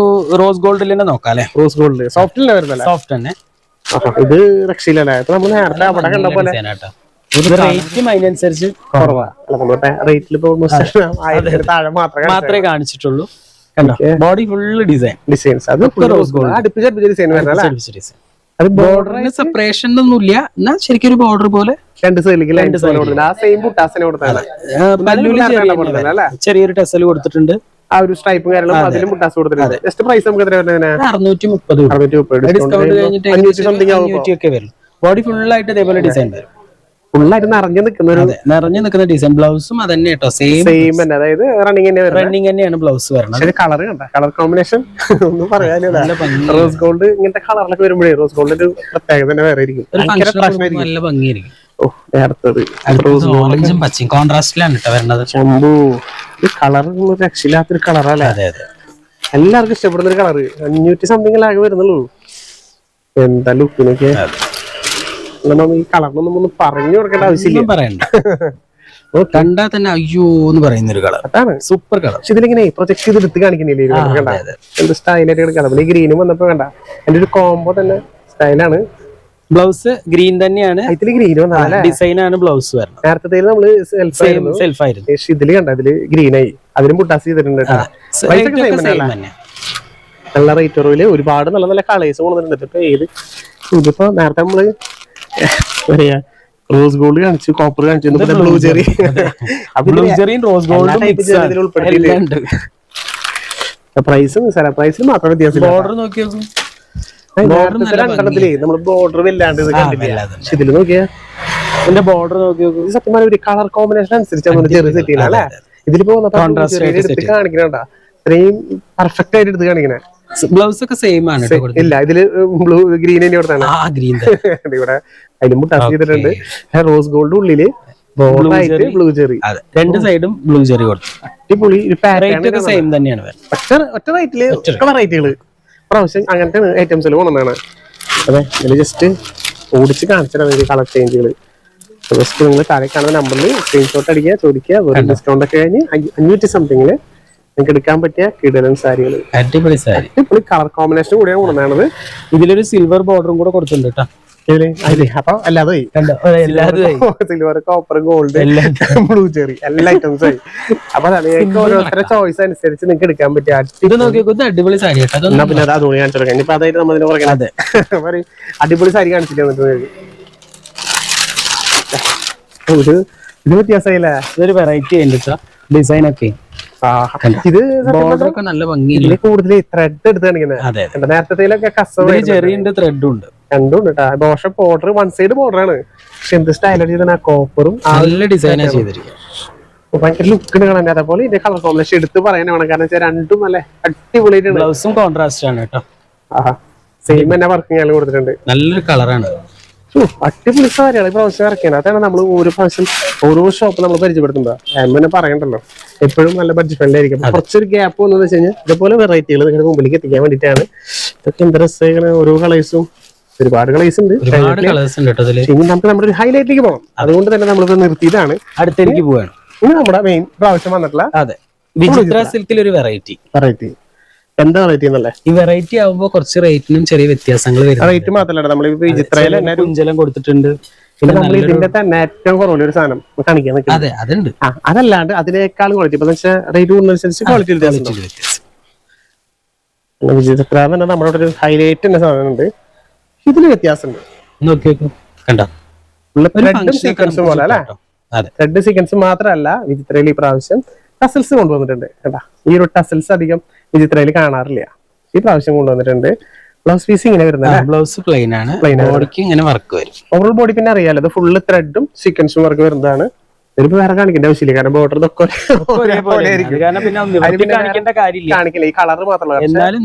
റോസ് ഗോൾഡിൽ തന്നെ നോക്കാം അല്ലെ? Rose gold. സോഫ്റ്റിലെ വരുന്നല്ലേ സോഫ്റ്റ് തന്നെ. ഇത് നമ്മൾ നേരത്തെ അവിടെ കണ്ട പോലെ അതിനനുസരിച്ച് മാത്രമേ കാണിച്ചിട്ടുള്ളൂ. ബോഡി ഫുള്ള് ഡിസൈൻ ഡിസൈൻസ് അത് റോസ് ഗോൾഡ് അടുപ്പിച്ച് അടുപ്പിച്ച് ഡിസൈൻ വരണം അല്ലേ ഡിസൈൻ അത് ബോർഡർ ബോർഡറിന് സെപ്പറേഷൻ ഒന്നുമില്ല എന്നാ ശരിക്കും ഒരു ബോർഡർ പോലെ. രണ്ട് സൈഡിലേക്ക് സൈഡ് കൊടുത്തിട്ടുണ്ട് ആ സെയിം ബുട്ടാസിനെ കൊടുത്താണ് ചെറിയൊരു ടെസൽ കൊടുത്തിട്ടുണ്ട്. ആ ഒരു സ്ട്രൈപ്പും കാര്യങ്ങളും അതിലും മുട്ടാസ് കൊടുത്തിട്ടുണ്ട്. ജസ്റ്റ് പ്രൈസ് നമുക്ക് എത്ര വരുന്നത് അറുന്നൂറ്റി മുപ്പത് അറുന്നൂറ്റി മുപ്പത് ഡിസ്കൗണ്ട് അഞ്ഞൂറ്റി സംതിങ് അഞ്ഞൂറ്റി ഒക്കെ വരും. ബോഡി ഫുൾ ആയിട്ട് ഇതേപോലെ ഡിസൈൻ വരും. ഫുള്ളായിട്ട് നിറഞ്ഞു നിൽക്കുന്ന ഒരു അതെ. നിറഞ്ഞു നിൽക്കുന്ന ഡിസൈൻ ബ്ലൗസും അതന്നെ കേട്ടോ സെയിം സെയിം തന്നെ. അതായത് റണ്ണിങ് തന്നെ വരുന്നത്. റണ്ണിങ് തന്നെയാണ് ബ്ലൗസ് വരുന്നത് കളർ കണ്ട. കളർ കോമ്പിനേഷൻ ഒന്നും പറയാനില്ല. റോസ് ഗോൾഡ് ഇങ്ങനത്തെ കളറിലൊക്കെ വരുമ്പോഴേ റോസ് ഗോൾഡ് ഒരു പ്രത്യേകത തന്നെ വേറെ ഫംഗ്ഷൻ നല്ല ഭംഗിയായിരിക്കും. ഓ നേരത്തത്. റോസ് ഗോൾഡും പച്ചയും കോൺട്രാസ്റ്റിലാണ് കേട്ടോ വരണത്. ചമ്പു കളർ രക്ഷയില്ലാത്തൊരു കളറല്ലേ അതെ അതെ. എല്ലാവർക്കും ഇഷ്ടപ്പെടുന്ന ഒരു കളർ അഞ്ഞൂറ്റി സംതിങ് ആകെ വരുന്നുള്ളൂ. എന്താ ലുക്കിനൊക്കെ നമ്മൾ ഈ കളറിനൊന്നും ഒന്നും പറഞ്ഞു കൊടുക്കേണ്ട ആവശ്യമില്ല. പറയണ്ട. [laughs] കണ്ടാ തന്നെ അയ്യോ എന്ന് പറയുന്ന ഒരു കളർ അതാണ്. സൂപ്പർ കളർ പക്ഷെ ഇതിലിങ്ങനെ പ്രൊജക്ട് ചെയ്ത് എടുത്ത് കാണിക്കുന്നില്ലേ. എന്ത് സ്റ്റൈലായിട്ട് നമ്മൾ ഈ ഗ്രീനും വന്നപ്പോ കണ്ട? എന്റെ ഒരു കോംബോ തന്നെ സ്റ്റൈലാണ് ബ്ലൗസ് ഗ്രീൻ തന്നെയാണ്. ഇതിൽ ഗ്രീൻ ഡിസൈൻ ആണ് ബ്ലൗസ് വരുന്നത്. നേരത്തെ നമ്മൾ സെൽഫ് ആയിരുന്നു. സെൽഫ് ആയിരുന്നു ഇതിൽ കണ്ട ഇതിൽ ഗ്രീൻ ആയി അതിലും മുട്ടാസ് ചെയ്തിട്ടുണ്ട് നല്ല റേറ്റ് കുറവിൽ ഒരുപാട് നല്ല നല്ല കളേഴ്സ് കൊണ്ടുവന്നിട്ടുണ്ട്. ഇപ്പൊ ഏത്? ഇതിപ്പോ നേരത്തെ നമ്മൾ പറയാ റോസ് ഗോൾഡ് കാണിച്ചു കോപ്പർ കാണിച്ചു ബ്ലൂ ചെറി ബ്ലൂ ചെറിയും റോസ് ഗോൾഡും ഉണ്ട്. പ്രൈസ് പ്രൈസിൽ മാത്രം വ്യത്യാസം ബോർഡർ നോക്കി നോക്കൂ നേരത്തെ രണ്ടെണ്ണത്തിലേ നമ്മൾ ബോർഡർ വല്ലാണ്ട് ഇത് കണ്ടില്ല പക്ഷെ ഇതിൽ നോക്കിയാ എന്റെ ബോർഡർ നോക്കി നോക്കി. സത്യം പറഞ്ഞ ഒരു കളർ കോമ്പിനേഷൻ അനുസരിച്ച് ചെറിയ സെറ്റ് ചെയ്യണം അല്ലേ ഇതിലിപ്പോ എടുത്ത് കാണിക്കണണ്ട ഇത്രയും പെർഫെക്റ്റ് ആയിട്ട് എടുത്ത് കാണിക്കണേ. ബ്ലൗസ് ഒക്കെ സെയിം ആണ് ഇല്ല ഇതിൽ ബ്ലൂ ഗ്രീൻ തന്നെ [laughs] കൊടുത്താണ് ആ ഗ്രീൻ ഇവിടെ അതിലും ടച്ച് ചെയ്തിട്ടുണ്ട്. റോസ് ഗോൾഡ് ഉള്ളിൽ ബ്ലൂ ചെറി രണ്ട് സൈഡും ബ്ലൂ ചെറി കൊടുത്തു. അടിപൊളി ഒരു പാറ്റേൺ ഒക്കെ സെയിം തന്നെയാണ് ഒറ്റ ഒറ്റ റേറ്റിൽ ഒക്കെ റേറ്റുകൾ പ്രാവശ്യം അങ്ങനത്തെ ഐറ്റംസിൽ കൊണ്ടുവന്നാണ് അതെ ഇതിൽ ജസ്റ്റ് ഓടിച്ച് കാണിച്ചതാണ് കളർ ചേഞ്ചുകൾ ജസ്റ്റ് നിങ്ങൾ താഴെ കാണുന്ന നമ്പറിൽ സ്ക്രീൻഷോട്ട് അടിക്കുക ചോദിക്കുക വെറും ഡിസ്കൗണ്ട് ഒക്കെ കഴിഞ്ഞ് അഞ്ഞൂറ്റി സംതിങ്ങിൽ നിങ്ങൾക്ക് എടുക്കാൻ പറ്റിയ കിടലൻ സാരികൾ അടിപൊളി സാരി. അടിപൊളി കളർ കോമ്പിനേഷൻ കൂടിയാണ് കൊണ്ടുവന്നാണത് ഇതിലൊരു സിൽവർ ബോർഡറും കൂടെ കൊടുത്തിട്ടുണ്ട് കേട്ടോ അപ്പൊ അല്ലാതെ silver copper gold blue cherry എല്ലാ ഐറ്റംസും ആയി. അപ്പൊ അതാണ് ഓരോരുത്തരുടെ ചോയ്സ് അനുസരിച്ച് നിങ്ങൾക്ക് എടുക്കാൻ പറ്റിയ ഇത് അടിപൊളി സാരി എന്നാ പിന്നെ അത് അതുകൊണ്ട് കാണിച്ചു കൊടുക്കാം ഇനിയിപ്പോ അതായത് നമ്മൾ പറയാം അതെ. [laughs] പറയ്. അടിപൊളി സാരി കാണിച്ചിട്ട് ഒരു. ഇത് വ്യത്യാസമായില്ലേ? ഇതൊരു വെറൈറ്റി ഉണ്ട് ഡിസൈൻ ഒക്കെ. ഇത് ബോർഡർ ഒക്കെ നല്ല ഭംഗിയില്ല? കൂടുതൽ ത്രെഡ് എടുത്ത് കാണിക്കുന്നത്? നേരത്തേലൊക്കെ കസ്റ്റമർ ചെറിയ ത്രെഡും ഉണ്ട്. രണ്ടും ഉണ്ട് പക്ഷെ ബോർഡർ വൺ സൈഡ് ബോർഡർ ആണ്. പക്ഷെ എന്ത് സ്റ്റൈലാണ് ചെയ്തത് ആ കോപ്പറും നല്ല ഡിസൈനാ ചെയ്തിരിക്കുന്നത് ഭയങ്കര ലുക്ക് കാണാൻ അതേപോലെ ഇതിന്റെ കളർ കോമ്പിനേഷൻ എടുത്ത് പറയാനാണ് വേണം. കാരണം വെച്ചാൽ രണ്ടും നല്ല അടിപൊളിയായിട്ടുണ്ട് ബ്ലൗസും കോൺട്രാസ്റ്റ് ആണ് കേട്ടോ സെയിം തന്നെ വർക്കിംഗ് കൊടുത്തിട്ടുണ്ട്. നല്ലൊരു കളറാണ് അടിപൊളി സാരിയാണ് ഈ പ്രാവശ്യം ഇറക്കിയത്. അതാണ് നമ്മൾ ഓരോ പ്രാവശ്യം ഓരോ ഷോപ്പ് നമ്മൾ പരിചയപ്പെടുത്തുമ്പോ പിന്നെ പറയണ്ടല്ലോ. എപ്പോഴും നല്ല ബഡ്ജറ്റ് ഫ്രണ്ട് ആയിരിക്കും. കുറച്ചൊരു ഗ്യാപ്പ് വന്നു വെച്ച് കഴിഞ്ഞാൽ ഇതുപോലെ വെറൈറ്റികൾ നിങ്ങളുടെ മുമ്പിലേക്ക് എത്തിക്കാൻ വേണ്ടിയിട്ടാണ്. ഇതൊക്കെ എന്ത് രസമാണ് ഓരോ കളേഴ്സും ഒരുപാട് കളേഴ്സ് ഉണ്ട്. ഇനി നമുക്ക് നമ്മുടെ ഒരു ഹൈലൈറ്റിലേക്ക് പോകണം അതുകൊണ്ട് തന്നെ നമ്മളിപ്പോ നിർത്തിയതാണ്. അടുത്തേക്ക് പോവാണ്. ഇനി നമ്മുടെ മെയിൻ പ്രാവശ്യം വന്നിട്ടുള്ള അതെ. വിചിത്ര സിൽക്കിൽ ഒരു വെറൈറ്റി വെറൈറ്റി എന്താ വെറൈറ്റി എന്നല്ലേ? ഈ വെറൈറ്റി ആവുമ്പോ കുറച്ച് റേറ്റിനും ചെറിയ വ്യത്യാസങ്ങൾ വരും. റേറ്റ് മാത്രമല്ല നമ്മൾ വിചിത്രയിൽ തന്നെ ഒരു കുഞ്ചലം കൊടുത്തിട്ടുണ്ട്. പിന്നെ നമ്മൾ ഇതിന്റെ തന്നെ ഏറ്റവും കുറവുള്ള ഒരു സാധനം കാണിക്കാൻ അതെ അതുണ്ട്. ആ അതല്ലാണ്ട് അതിനേക്കാളും ക്വാളിറ്റി ഇപ്പൊ വെച്ചാൽ റേറ്റ് കൂടുന്നതനുസരിച്ച് ക്വാളിറ്റി വ്യത്യാസം തന്നെ നമ്മുടെ ഒരു ഹൈലൈറ്റ് തന്നെ സാധനമുണ്ട്. ഇതിന് വ്യത്യാസമുണ്ട്. നോക്കി കണ്ടോ? ഉള്ള ഒരു ത്രെഡും function സീക്വൻസും പോലെ അല്ലേ? അതെ. ത്രെഡ് സീക്വൻസ് മാത്രമല്ല വിചിത്രയിൽ ഈ പ്രാവശ്യം ടസൽസ് കൊണ്ടുവന്നിട്ടുണ്ട് കേട്ടാ ഈ ഒരു ടസൽസ് അധികം വിചിത്രയിൽ കാണാറില്ല. ഈ പ്രാവശ്യം കൊണ്ടുവന്നിട്ടുണ്ട്. ബ്ലൗസ് പീസ് ഇങ്ങനെ വരുന്നത് ബ്ലൗസ് പ്ലെയിൻ ആണ്. ബോഡിക്ക് ഇങ്ങനെ വർക്ക് വരും. ഓവറോൾ ബോഡി പിന്നെ അറിയാലോ ഇത് ഫുള്ള് ത്രെഡും സീക്വൻസും വർക്ക് വരുന്നതാണ്. ഇതിപ്പോ വേറെ കാണിക്കേണ്ട ആവശ്യമില്ല കാരണം ബോർഡർ ഇതൊക്കെ ഒരേപോലെ ആയിരിക്കും കാരണം പിന്നെ അതിന് കാണിക്കേണ്ട കാര്യമില്ല. കാണിക്കില്ല ഈ കളർ മാത്രമല്ല എന്നാലും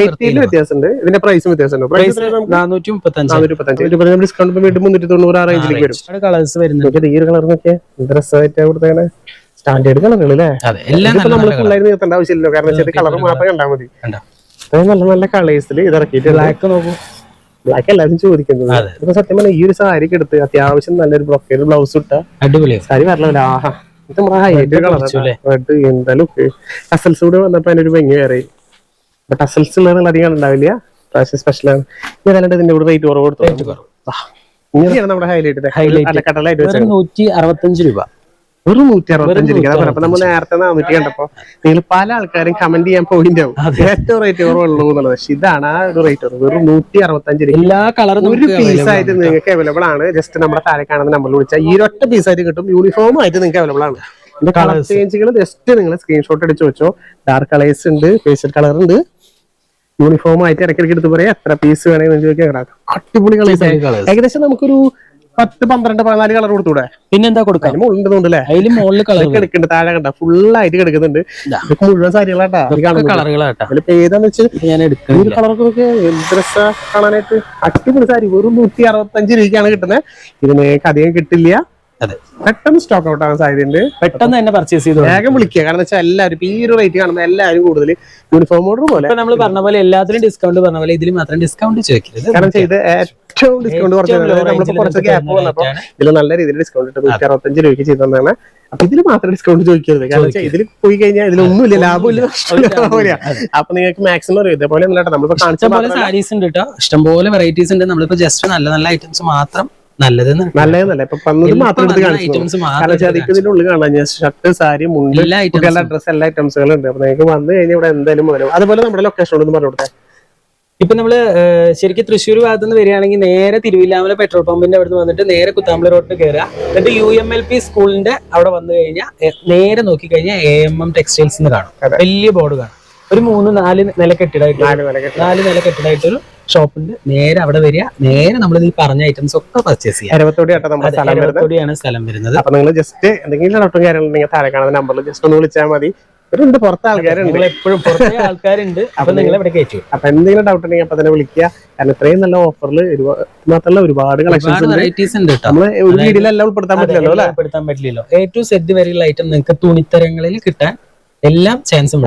മെറ്റീരിയൽ വ്യത്യാസമുണ്ട്. ഇതിന്റെ പ്രൈസും വ്യത്യാസമുണ്ട്. പ്രൈസ് നാനൂറ്റി മുപ്പത്തഞ്ച് ഡിസ്കൗണ്ട് വീണ്ടും മുന്നൂറ്റി തൊണ്ണൂറ് ആ റേഞ്ചിലേക്ക് വരും. കളേഴ്സ് വരുന്നുണ്ട്. ഈ ഒരു കളർ നോക്കിയാൽ ഡ്രസ്സായിട്ട് കൊടുത്തേനെ സ്റ്റാൻഡേർഡ് കളറുകൾ അല്ലേ നമ്മൾ ഫുള്ളായി നിർത്തേണ്ട ആവശ്യമില്ലല്ലോ കാരണം വെച്ചാൽ കളർ മാത്രം കണ്ടാൽ മതി. നല്ല നല്ല കളേഴ്സിൽ ഇത് ഇറക്കിയിട്ട് ബ്ലാക്ക് നോക്കൂ. ബ്ലാക്ക് എല്ലാവരും ചോദിക്കുന്നത്. ഇപ്പൊ സത്യം പറഞ്ഞാൽ ഈ ഒരു സാരിക്ക് എടുത്ത് അത്യാവശ്യം നല്ലൊരു ബ്രൊക്കേഡ് ബ്ലൗസ് ഇട്ട അടിപൊളി സാരി വരലല്ല? ആഹാ. ഇത് നമ്മുടെ ഹൈലൈറ്റ് കളർ റെഡ് എന്താ ലുക്ക് ടസൽസ് കൂടെ വന്നപ്പോ അതിനൊരു ഭംഗി വേറെ. ടസൽസ് ഉള്ളത് അധികം ഉണ്ടാവില്ല പ്രാവശ്യം സ്പെഷ്യലാണ് ഇനി അതല്ലാണ്ട് ഇതിന്റെ കൂടെ റേറ്റ് കുറവ് കൊടുത്തു നമ്മുടെ ഹൈലൈറ്റ് ഹൈലൈറ്റ് നൂറ്റി അറുപത്തഞ്ച് രൂപ. വെറും നൂറ്റി അറുപത്തഞ്ച് രൂപ അപ്പൊ നമ്മൾ നേരത്തെ നാനൂറ്റി കണ്ടപ്പോ നിങ്ങൾ പല ആൾക്കാരും കമന്റ് ചെയ്യാൻ പോയിന്റ് ആവും ഏറ്റവും റേറ്റ് കുറവുള്ളൂ എന്നുള്ളത്. പക്ഷെ ഇതാണ് ആ ഒരു റേറ്റ് വെറും നൂറ്റി അറുപത്തഞ്ച് രൂപ എല്ലാ കളറും ഒരു പീസ് ആയിട്ട് നിങ്ങൾക്ക് അവൈലബിൾ ആണ്. ജസ്റ്റ് നമ്മുടെ താഴെ കാണുന്ന നമ്മൾ വിളിച്ചാൽ ഈ ഒറ്റ പീസ് ആയിട്ട് കിട്ടും. യൂണിഫോം ആയിട്ട് നിങ്ങൾക്ക് അവൈലബിൾ ആണ്. ഇതിന്റെ കളർ ചേഞ്ചുകൾ ജസ്റ്റ് നിങ്ങൾ സ്ക്രീൻഷോട്ട് അടിച്ച് വെച്ചോ. ഡാർക്ക് കളേഴ്സ് ഉണ്ട് പേസ്റ്റൽ കളർ ഉണ്ട്. യൂണിഫോം ആയിട്ട് ഇടയ്ക്കിടയ്ക്ക് എടുത്ത് പറയാം. എത്ര പീസ് വേണമെങ്കിൽ അടിപൊളി കളേഴ്സ്. ഏകദേശം നമുക്കൊരു പത്ത് പന്ത്രണ്ട് പതിനാല് കളർ കൊടുത്തൂടെ? പിന്നെന്താ കൊടുക്കാം? മുകളിൽ കളർ താഴെ കണ്ട. ഫുൾ ആയിട്ട് കിടക്കുന്നുണ്ട്. ഇതാ. മുഴുവൻ സാരികളാട്ടാ. ഇത് കളറുകളാട്ടോ. ഏതാന്ന് വെച്ചാൽ ഞാൻ കളറൊക്കെ കാണാനായിട്ട്? അടിപൊളി സാരി. വെറും നൂറ്റി അറുപത്തഞ്ച് രൂപയ്ക്കാണ് കിട്ടുന്നത് ഇതിന് അധികം കിട്ടില്ല. അതെ. പെട്ടെന്ന് സ്റ്റോക്ക് ഔട്ട് ആകാൻ സാധ്യതയുണ്ട്. പെട്ടെന്ന് തന്നെ പർച്ചേസ് ചെയ്തു വേഗം വിളിക്കുക. കാരണം വെച്ചാൽ എല്ലാവരും ഈ ഒരു റേറ്റ് കാണുന്ന എല്ലാവരും കൂടുതൽ യൂണിഫോം ഓർഡർ പോലെ നമ്മൾ പറഞ്ഞ പോലെ എല്ലാത്തിനും ഡിസ്കൗണ്ട് പറഞ്ഞ പോലെ ഇതിൽ മാത്രം ഡിസ്കൗണ്ട് ചോദിക്കരുത്. കാരണം ചെയ്ത് ഏറ്റവും ഡിസ്കൗണ്ട് കുറച്ച് നമ്മളിപ്പോ കുറച്ച് ഗ്യാപ്പ് വന്നപ്പോ ഇതിൽ നല്ല രീതിയിൽ ഡിസ്കൗണ്ട് ഇട്ട് നൂറ്റി അറുപത്തഞ്ച് രൂപയ്ക്ക് ചെയ്തു തന്നാണ് അപ്പൊ ഇതിൽ മാത്രം ഡിസ്കൗണ്ട് ചോദിക്കരുത്. കാരണം വെച്ചാൽ ഇതിൽ പോയി കഴിഞ്ഞാൽ ഇതിലൊന്നുമില്ല ലാഭമില്ല നഷ്ടമില്ല അപ്പൊ നിങ്ങൾക്ക് മാക്സിമം അറിയാം ഇതേപോലെ ഒന്നും നമ്മളിപ്പോ കാണിച്ച ഇഷ്ടംപോലെ സാരീസ് ഉണ്ട് കേട്ടോ ഇഷ്ടംപോലെ വെറൈറ്റീസ് ഉണ്ട്. നമ്മളിപ്പോ ജസ്റ്റ് നല്ല നല്ല ഐറ്റംസ് മാത്രം നല്ലതെന്ന് നല്ലതെന്നല്ല. ഇപ്പൊ പന്നത് മാത്രം എടുത്ത് കാണിച്ചു. ഉള്ളിൽ കാണാൻ ഞാൻ ഷർട്ട് സാരി മുണ്ട് എല്ലാ ഡ്രസ് എല്ലാ ഐറ്റംസുകളും ഉണ്ട് അപ്പൊ നിങ്ങൾക്ക് വന്നു കഴിഞ്ഞാൽ ഇവിടെ എന്തായാലും വരും അതുപോലെ നമ്മുടെ ലൊക്കേഷൻ ഉണ്ടെന്ന് പറഞ്ഞു കൊടുത്തേ. ഇപ്പൊ നമ്മൾ ശരിക്കും തൃശ്ശൂർ ഭാഗത്ത് നിന്ന് വരികയാണെങ്കിൽ നേരെ തിരുവില്ലാമല പെട്രോൾ പമ്പിന്റെ അവിടെ നിന്ന് വന്നിട്ട് നേരെ കുത്താമ്പല റോഡിൽ കയറുക എന്നിട്ട് യു എം എൽ പി സ്കൂളിന്റെ അവിടെ വന്നു കഴിഞ്ഞാൽ നേരെ നോക്കി കഴിഞ്ഞാൽ എ എം എം ടെക്സ്റ്റൈൽസ് എന്ന് കാണും. വലിയ ബോർഡ് കാണും. ഒരു മൂന്ന് നാല് നില കെട്ടിടമായിട്ട് നാല് നാല് കെട്ടിടമായിട്ടൊരു ഷോപ്പുണ്ട്. നേരെ അവിടെ വരിക. നേരെ നമ്മൾ ഈ പറഞ്ഞ ഐറ്റംസ് ഒക്കെ പർച്ചേസ് ചെയ്യാം സ്ഥലം വരുന്നത്. അപ്പൊ നിങ്ങൾ ജസ്റ്റ് എന്തെങ്കിലും ഡൗട്ടും കാര്യങ്ങളുണ്ടെങ്കിൽ താഴെ കാണുന്ന നമ്പറിൽ ജസ്റ്റ് ഒന്ന് വിളിച്ചാൽ മതി. ഇവരുണ്ട് പുറത്തെ ആൾക്കാരുണ്ട്. എപ്പോഴും പുറത്തെ ആൾക്കാരുണ്ട്. അപ്പൊ നിങ്ങൾ ഇവിടെ കയറ്റി. അപ്പൊ എന്തെങ്കിലും ഡൗട്ട് ഉണ്ടെങ്കിൽ അപ്പൊ തന്നെ വിളിക്കുക. കാരണം ഇത്രയും നല്ല ഓഫറിൽ മാത്രമല്ല ഒരുപാട് കളക്ഷൻസ് ഉണ്ട്. വെറൈറ്റീസ് ഉണ്ട് കേട്ടോ നമ്മൾ ഒരു വീഡിയോയിലെല്ലാം ഉൾപ്പെടുത്താൻ പറ്റില്ലല്ലോ അല്ലെ? ഉൾപ്പെടുത്താൻ പറ്റില്ലല്ലോ. എ ടു സെഡ് വരെയുള്ള ഐറ്റം നിങ്ങൾക്ക് തുണിത്തരങ്ങളിൽ കിട്ടാൻ എല്ലാം ചാൻസും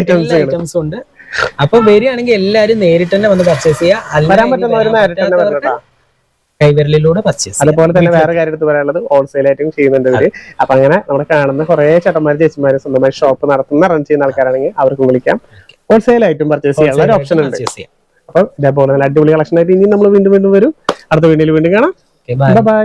ഐറ്റംസും ഉണ്ട് അപ്പൊ വരികയാണെങ്കിൽ എല്ലാരും നേരിട്ട് തന്നെ വന്ന് പർച്ചേസ് ചെയ്യാൻ പറ്റുന്നവർ നേരിട്ട് തന്നെ കൈവിരലിലൂടെ പർച്ചേസ് അതുപോലെ തന്നെ വേറെ കാര്യം എടുത്ത് പറയാനുള്ളത് ഹോൾസെയിൽ ആയിട്ടും ചെയ്യുന്നുണ്ട് ഇവർ. അപ്പൊ അങ്ങനെ നമ്മുടെ കാണുന്ന കുറെ ചേട്ടന്മാർ ചേച്ചിമാര് സ്വന്തമായി ഷോപ്പ് നടത്തുന്ന റൺ ചെയ്യുന്ന ആൾക്കാരാണെങ്കിൽ അവർക്ക് വിളിക്കാം. ഹോൾസെയിൽ ആയിട്ടും പർച്ചേസ് ചെയ്യാനുള്ള ഒരു ഓപ്ഷൻ ഉണ്ട്. അപ്പൊ ഇതേപോലെ നല്ല അടിപൊളി കളക്ഷൻ ആയിട്ട് ഇനി നമ്മൾ വീണ്ടും വീണ്ടും വരും. അടുത്ത വീണ്ടും വീണ്ടും കാണാം. ബൈ